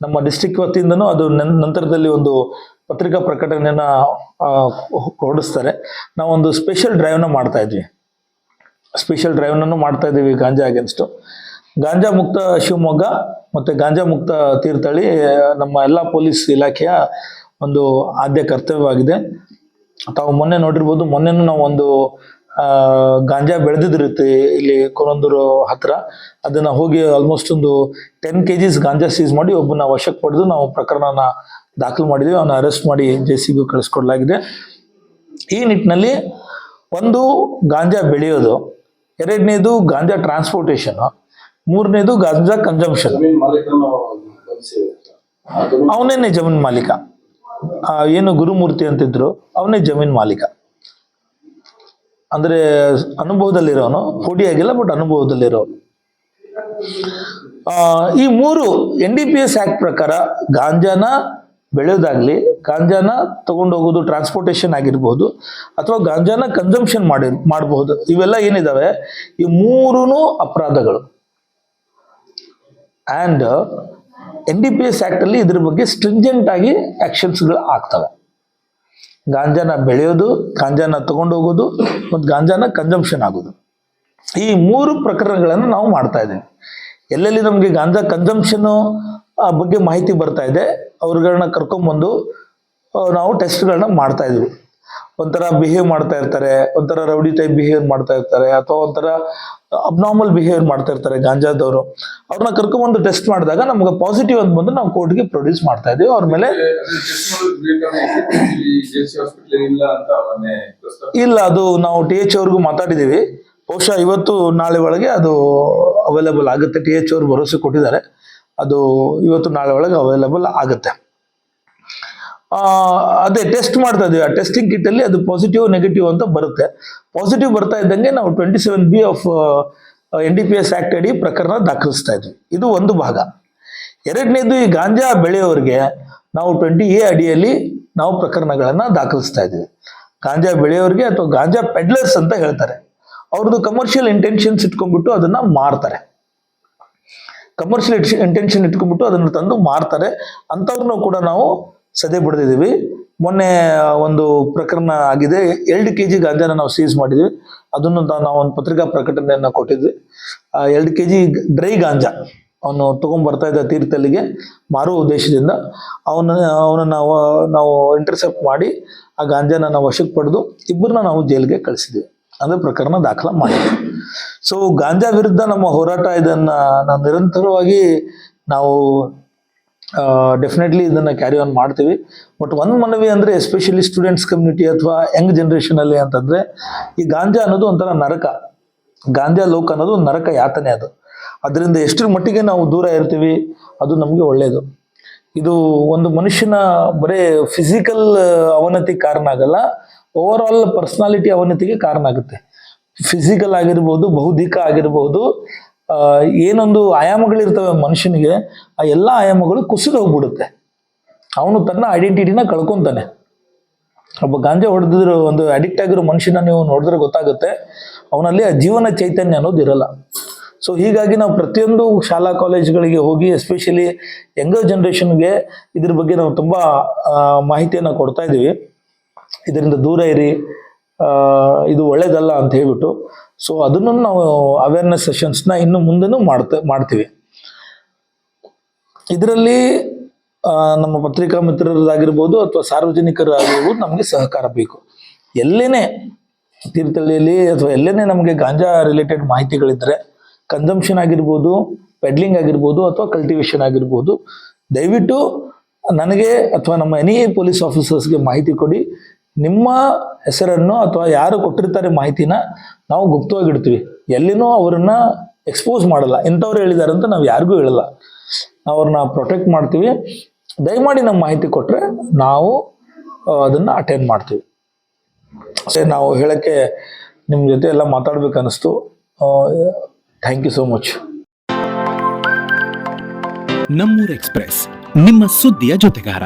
ನಮ್ಮ ಡಿಸ್ಟಿಕ್ ವತಿಯಿಂದನೂ ಅದು ನಂತರದಲ್ಲಿ ಒಂದು ಪತ್ರಿಕಾ ಪ್ರಕಟಣೆಯನ್ನ ಹೊರಡಿಸ್ತಾರೆ. ನಾವೊಂದು ಸ್ಪೆಷಲ್ ಡ್ರೈವ್ನ ಮಾಡ್ತಾ ಇದ್ವಿ. ಸ್ಪೆಷಲ್ ಡ್ರೈವ್ನನ್ನು ಮಾಡ್ತಾ ಇದ್ದೀವಿ ಗಾಂಜಾ ಅಗೇನ್ಸ್ಟು ಗಾಂಜಾ ಮುಕ್ತ ಶಿವಮೊಗ್ಗ ಮತ್ತು ಗಾಂಜಾ ಮುಕ್ತ ತೀರ್ಥಹಳ್ಳಿ, ನಮ್ಮ ಎಲ್ಲ ಪೊಲೀಸ್ ಇಲಾಖೆಯ ಒಂದು ಆದ್ಯ ಕರ್ತವ್ಯವಾಗಿದೆ. ತಾವು ಮೊನ್ನೆ ನೋಡಿರ್ಬೋದು, ಮೊನ್ನೆನೂ ನಾವು ಒಂದು ಗಾಂಜಾ ಬೆಳೆದಿದ್ದಿರುತ್ತೆ ಇಲ್ಲಿ ಕೊರಂದೂರು ಹತ್ರ. ಅದನ್ನ ಹೋಗಿ ಆಲ್ಮೋಸ್ಟ್ ಒಂದು ten K Gs ganja seize ಮಾಡಿ ಒಬ್ಬನ ವಶಕ್ಕೆ ಪಡೆದು ನಾವು ಪ್ರಕರಣನ ದಾಖಲು ಮಾಡಿದ್ವಿ. ಅವನ್ನ ಅರೆಸ್ಟ್ ಮಾಡಿ ಜೆ ಸಿ ಬಿ ಕಳಿಸ್ಕೊಡ್ಲಾಗಿದೆ. ಈ ನಿಟ್ಟಿನಲ್ಲಿ ಒಂದು ಗಾಂಜಾ ಬೆಳೆಯೋದು ಎರಡನೇದು ಗಾಂಜಾ ಟ್ರಾನ್ಸ್ಪೋರ್ಟೇಷನ್ ಮೂರನೇದು ಗಾಂಜಾ ಕನ್ಸಂಪ್ಷನ್ ಅವನೇನೆ ಜಮೀನ್ ಮಾಲೀಕ. ಏನು ಗುರುಮೂರ್ತಿ ಅಂತಿದ್ರು ಅವನೇ ಜಮೀನ್ ಮಾಲೀಕ. ಅಂದ್ರೆ ಅನುಭವದಲ್ಲಿರೋನು ಆಗಿಲ್ಲ ಬಟ್ ಅನುಭವದಲ್ಲಿರೋನು. ಈ ಮೂರು N D P S act ಪ್ರಕಾರ ಗಾಂಜಾನ ಬೆಳೆಯೋದಾಗಲಿ, ಗಾಂಜಾನ ತಗೊಂಡು ಹೋಗೋದು ಟ್ರಾನ್ಸ್ಪೋರ್ಟೇಷನ್ ಆಗಿರ್ಬೋದು, ಅಥವಾ ಗಾಂಜಾನ ಕನ್ಸಂಪ್ಷನ್ ಮಾಡಿ ಮಾಡಬಹುದು ಇವೆಲ್ಲ ಏನಿದಾವೆ? ಈ ಮೂರೂ ಅಪರಾಧಗಳು. And N D P S ಆ್ಯಕ್ಟಲ್ಲಿ ಇದ್ರ ಬಗ್ಗೆ ಸ್ಟ್ರಿಂಜೆಂಟ್ ಆಗಿ ಆ್ಯಕ್ಷನ್ಸ್ಗಳು ಆಗ್ತವೆ. ಗಾಂಜಾನ ಬೆಳೆಯೋದು, ಗಾಂಜಾನ ತಗೊಂಡು ಹೋಗೋದು ಮತ್ತು ಗಾಂಜಾನ ಕನ್ಸಂಪ್ಷನ್ ಆಗೋದು. ಈ ಮೂರು ಪ್ರಕರಣಗಳನ್ನು ನಾವು ಮಾಡ್ತಾ ಇದ್ದೀವಿ. ಎಲ್ಲೆಲ್ಲಿ ನಮಗೆ ಗಾಂಜಾ ಕನ್ಸಂಪ್ಷನ್ನು ಬಗ್ಗೆ ಮಾಹಿತಿ ಬರ್ತಾ ಇದೆ ಅವ್ರಗಳನ್ನ ಕರ್ಕೊಂಬಂದು ನಾವು ಟೆಸ್ಟ್ಗಳನ್ನ ಮಾಡ್ತಾ ಇದ್ವಿ. ಒಂಥರ ಬಿಹೇವ್ ಮಾಡ್ತಾ ಇರ್ತಾರೆ ಒಂಥರ ರೌಡಿ ಟೈಪ್ ಬಿಹೇವ್ ಮಾಡ್ತಾ ಇರ್ತಾರೆ ಅಥವಾ ಒಂಥರ ಅಬ್ನಾರ್ಮಲ್ ಬಿಹೇವಿಯರ್ ಮಾಡ್ತಾ ಇರ್ತಾರೆ ಗಾಂಜಾದವರು. ಅವ್ರನ್ನ ಕರ್ಕೊಂಬಂದು ಟೆಸ್ಟ್ ಮಾಡಿದಾಗ ನಮ್ಗೆ ಪಾಸಿಟಿವ್ ಅಂತ ಬಂದು ನಾವು ಕೋರ್ಟ್ಗೆ ಪ್ರೊಡ್ಯೂಸ್ ಮಾಡ್ತಾ ಇದೀವಿ ಅವ್ರ ಮೇಲೆ ಇಲ್ಲಿ ಅದು ನಾವು ಟಿ ಎಚ್ ಅವ್ರಿಗೂ ಮಾತಾಡಿದೀವಿ. ಬಹುಶಃ ಇವತ್ತು ನಾಳೆ ಒಳಗೆ ಅದು ಅವೈಲೇಬಲ್ ಆಗುತ್ತೆ. ಟಿ ಎಚ್ ಅವ್ರು ಭರವಸೆ ಕೊಟ್ಟಿದ್ದಾರೆ. ಅದು ಇವತ್ತು ನಾಳೆ ಒಳಗೆ ಅವೈಲೇಬಲ್ ಆಗುತ್ತೆ. ಅದೇ ಟೆಸ್ಟ್ ಮಾಡ್ತಾ ಇದೀವಿ ಆ ಟೆಸ್ಟಿಂಗ್ ಕಿಟ್ಟಲ್ಲಿ ಅದು ಪಾಸಿಟಿವ್ ನೆಗೆಟಿವ್ ಅಂತ ಬರುತ್ತೆ. ಪಾಸಿಟಿವ್ ಬರ್ತಾ ಇದ್ದಂಗೆ ನಾವು twenty seven B of N D P S act ಅಡಿ ಪ್ರಕರಣ ದಾಖಲಿಸ್ತಾ ಇದ್ವಿ. ಇದು ಒಂದು ಭಾಗ. ಎರಡನೇದು ಈ ಗಾಂಜಾ ಬೆಳೆಯೋರಿಗೆ ನಾವು ಟ್ವೆಂಟಿ ಎ ಅಡಿಯಲ್ಲಿ ನಾವು ಪ್ರಕರಣಗಳನ್ನು ದಾಖಲಿಸ್ತಾ ಇದ್ದೀವಿ ಗಾಂಜಾ ಬೆಳೆಯೋರಿಗೆ ಅಥವಾ ಗಾಂಜಾ ಪೆಡ್ಲರ್ಸ್ ಅಂತ ಹೇಳ್ತಾರೆ. ಅವ್ರದ್ದು ಕಮರ್ಷಿಯಲ್ ಇಂಟೆನ್ಷನ್ಸ್ ಇಟ್ಕೊಂಡ್ಬಿಟ್ಟು ಅದನ್ನ ಮಾರ್ತಾರೆ. ಕಮರ್ಷಿಯಲ್ ಇಂಟೆನ್ಷನ್ ಇಟ್ಕೊಂಡ್ಬಿಟ್ಟು ಅದನ್ನು ತಂದು ಮಾರ್ತಾರೆ. ಅಂಥವ್ರನ್ನೂ ಕೂಡ ನಾವು ಸದೆ ಬಿಡ್ತಿದ್ದೀವಿ. ಮೊನ್ನೆ ಒಂದು ಪ್ರಕರಣ ಆಗಿದೆ. ಎರಡು ಕೆ ಜಿ ಗಾಂಜಾನ ನಾವು ಸೀಸ್ ಮಾಡಿದ್ವಿ. ಅದನ್ನು ನಾವು ಒಂದು ಪತ್ರಿಕಾ ಪ್ರಕಟಣೆಯನ್ನು ಕೊಟ್ಟಿದ್ವಿ. ಆ, ಎರಡು ಕೆ ಜಿ ಡ್ರೈ ಗಾಂಜಾ ಅವನು ತಗೊಂಡ್ಬರ್ತಾ ಇದ್ದ ತೀರ್ಥಲ್ಲಿಗೆ ಮಾರುವ ಉದ್ದೇಶದಿಂದ ಅವನ ಅವನ ನಾವು ನಾವು ಇಂಟರ್ಸೆಪ್ಟ್ ಮಾಡಿ ಆ ಗಾಂಜಾನ ನಾವು ವಶಕ್ಕೆ ಪಡೆದು ಇಬ್ಬರನ್ನ ನಾವು ಜೈಲಿಗೆ ಕಳಿಸಿದ್ವಿ. ಅಂದರೆ ಪ್ರಕರಣ ದಾಖಲ ಮಾಡಿದ್ವಿ. ಸೊ ಗಾಂಜಾ ವಿರುದ್ಧ ನಮ್ಮ ಹೋರಾಟ ಇದನ್ನ ನಾವು ನಿರಂತರವಾಗಿ ನಾವು ಡೆಫಿನೆಟ್ಲಿ ಇದನ್ನ ಕ್ಯಾರಿ ಆನ್ ಮಾಡ್ತೀವಿ. ಬಟ್ ಒಂದು ಮನವಿ ಅಂದ್ರೆ ಎಸ್ಪೆಷಲಿ ಸ್ಟೂಡೆಂಟ್ಸ್ ಕಮ್ಯುನಿಟಿ ಅಥವಾ ಯಂಗ್ ಜನರೇಷನ್ ಅಲ್ಲಿ ಅಂತಂದ್ರೆ, ಈ ಗಾಂಜಾ ಅನ್ನೋದು ಒಂಥರ ನರಕ. ಗಾಂಜಾ ಲೋಕ ಅನ್ನೋದು ನರಕ ಯಾತನೆ ಅದು. ಅದರಿಂದ ಎಷ್ಟರ ಮಟ್ಟಿಗೆ ನಾವು ದೂರ ಇರ್ತೀವಿ, ಅದು ನಮಗೆ ಒಳ್ಳೆಯದು ಇದು ಒಂದು ಮನುಷ್ಯನ ಬರೇ ಫಿಸಿಕಲ್ ಅವನತಿ ಕಾರಣ ಆಗಲ್ಲ ಓವರ್ ಆಲ್ ಪರ್ಸ್ನಾಲಿಟಿ ಅವನತಿಗೆ ಕಾರಣ ಆಗುತ್ತೆ. ಫಿಸಿಕಲ್ ಆಗಿರ್ಬೋದು, ಬೌದ್ಧಿಕ ಆಗಿರ್ಬೋದು ಏನೊಂದು ಆಯಾಮಗಳಿರ್ತವೆ ಮನುಷ್ಯನಿಗೆ, ಆ ಎಲ್ಲ ಆಯಾಮಗಳು ಕುಸಿದು ಹೋಗ್ಬಿಡುತ್ತೆ. ಅವನು ತನ್ನ ಐಡೆಂಟಿಟಿನ ಕಳ್ಕೊತಾನೆ. ಒಬ್ಬ ಗಾಂಜಾ ಹೊಡೆದಿದ್ರು, ಒಂದು ಅಡಿಕ್ಟ್ ಆಗಿರೋ ಮನುಷ್ಯನ ನೀವು ನೋಡಿದ್ರೆ ಗೊತ್ತಾಗುತ್ತೆ, ಅವನಲ್ಲಿ ಆ ಜೀವನ ಚೈತನ್ಯ ಅನ್ನೋದು ಇರಲ್ಲ. ಸೊ ಹೀಗಾಗಿ ನಾವು ಪ್ರತಿಯೊಂದು ಶಾಲಾ ಕಾಲೇಜ್ಗಳಿಗೆ ಹೋಗಿ ಎಸ್ಪೆಷಲಿ ಯಂಗರ್ ಜನ್ರೇಷನ್ಗೆ ಇದ್ರ ಬಗ್ಗೆ ನಾವು ತುಂಬ ಮಾಹಿತಿಯನ್ನು ಕೊಡ್ತಾ ಇದ್ದೀವಿ ಇದರಿಂದ ದೂರ ಇರಿ. ಇದು ಒಳ್ಳೇದಲ್ಲ ಅಂತ ಹೇಳ್ಬಿಟ್ಟು ಸೊ ಅದನ್ನು ನಾವು ಅವೇರ್ನೆಸ್ ಸೆಷನ್ಸ್ನ ಇನ್ನು ಮುಂದೆನೂ ಮಾಡ್ತಾ, ಮಾಡ್ತೀವಿ. ಇದರಲ್ಲಿ ನಮ್ಮ ಪತ್ರಿಕಾ ಮಿತ್ರರಾಗಿರ್ಬೋದು ಅಥವಾ ಸಾರ್ವಜನಿಕರಾಗಿರ್ಬೋದು ನಮಗೆ ಸಹಕಾರ ಬೇಕು. ಎಲ್ಲೇನೆ ತೀರ್ಥಹಳ್ಳಿಯಲ್ಲಿ ಅಥವಾ ಎಲ್ಲೇನೆ ನಮಗೆ ಗಾಂಜಾ ರಿಲೇಟೆಡ್ ಮಾಹಿತಿಗಳಿದ್ರೆ ಕನ್ಸಂಪ್ಷನ್ ಆಗಿರ್ಬೋದು ಪೆಡ್ಲಿಂಗ್ ಆಗಿರ್ಬೋದು ಅಥವಾ ಕಲ್ಟಿವೇಶನ್ ಆಗಿರ್ಬೋದು, ದಯವಿಟ್ಟು ನನಗೆ ಅಥವಾ ನಮ್ಮ ಎನಿ ಪೊಲೀಸ್ ಆಫೀಸರ್ಸ್ಗೆ ಮಾಹಿತಿ ಕೊಡಿ. ನಿಮ್ಮ ಹೆಸರನ್ನು ಅಥವಾ ಯಾರು ಕೊಟ್ಟಿರ್ತಾರೆ ಮಾಹಿತಿನ ನಾವು ಗುಪ್ತವಾಗಿಡ್ತೀವಿ. ಎಲ್ಲಿನೂ ಅವರನ್ನ ಎಕ್ಸ್ಪೋಸ್ ಮಾಡಲ್ಲ. ಇಂಥವ್ರು ಹೇಳಿದ್ದಾರೆ ಅಂತ ನಾವು ಯಾರಿಗೂ ಹೇಳಲ್ಲ. ನಾವು ಅವ್ರನ್ನ ಪ್ರೊಟೆಕ್ಟ್ ಮಾಡ್ತೀವಿ. ದಯಮಾಡಿ ನಮ್ಮ ಮಾಹಿತಿ ಕೊಟ್ಟರೆ ನಾವು ಅದನ್ನ ಅಟೆಂಡ್ ಮಾಡ್ತೀವಿ. ಸರಿ ನಾವು ಹೇಳಕ್ಕೆ ನಿಮ್ಮ ಜೊತೆ ಎಲ್ಲ ಮಾತಾಡ್ಬೇಕು ಅನಿಸ್ತು thank you so much Nammur Express, ನಿಮ್ಮ ಸುದ್ದಿಯ ಜೊತೆಗಾರ.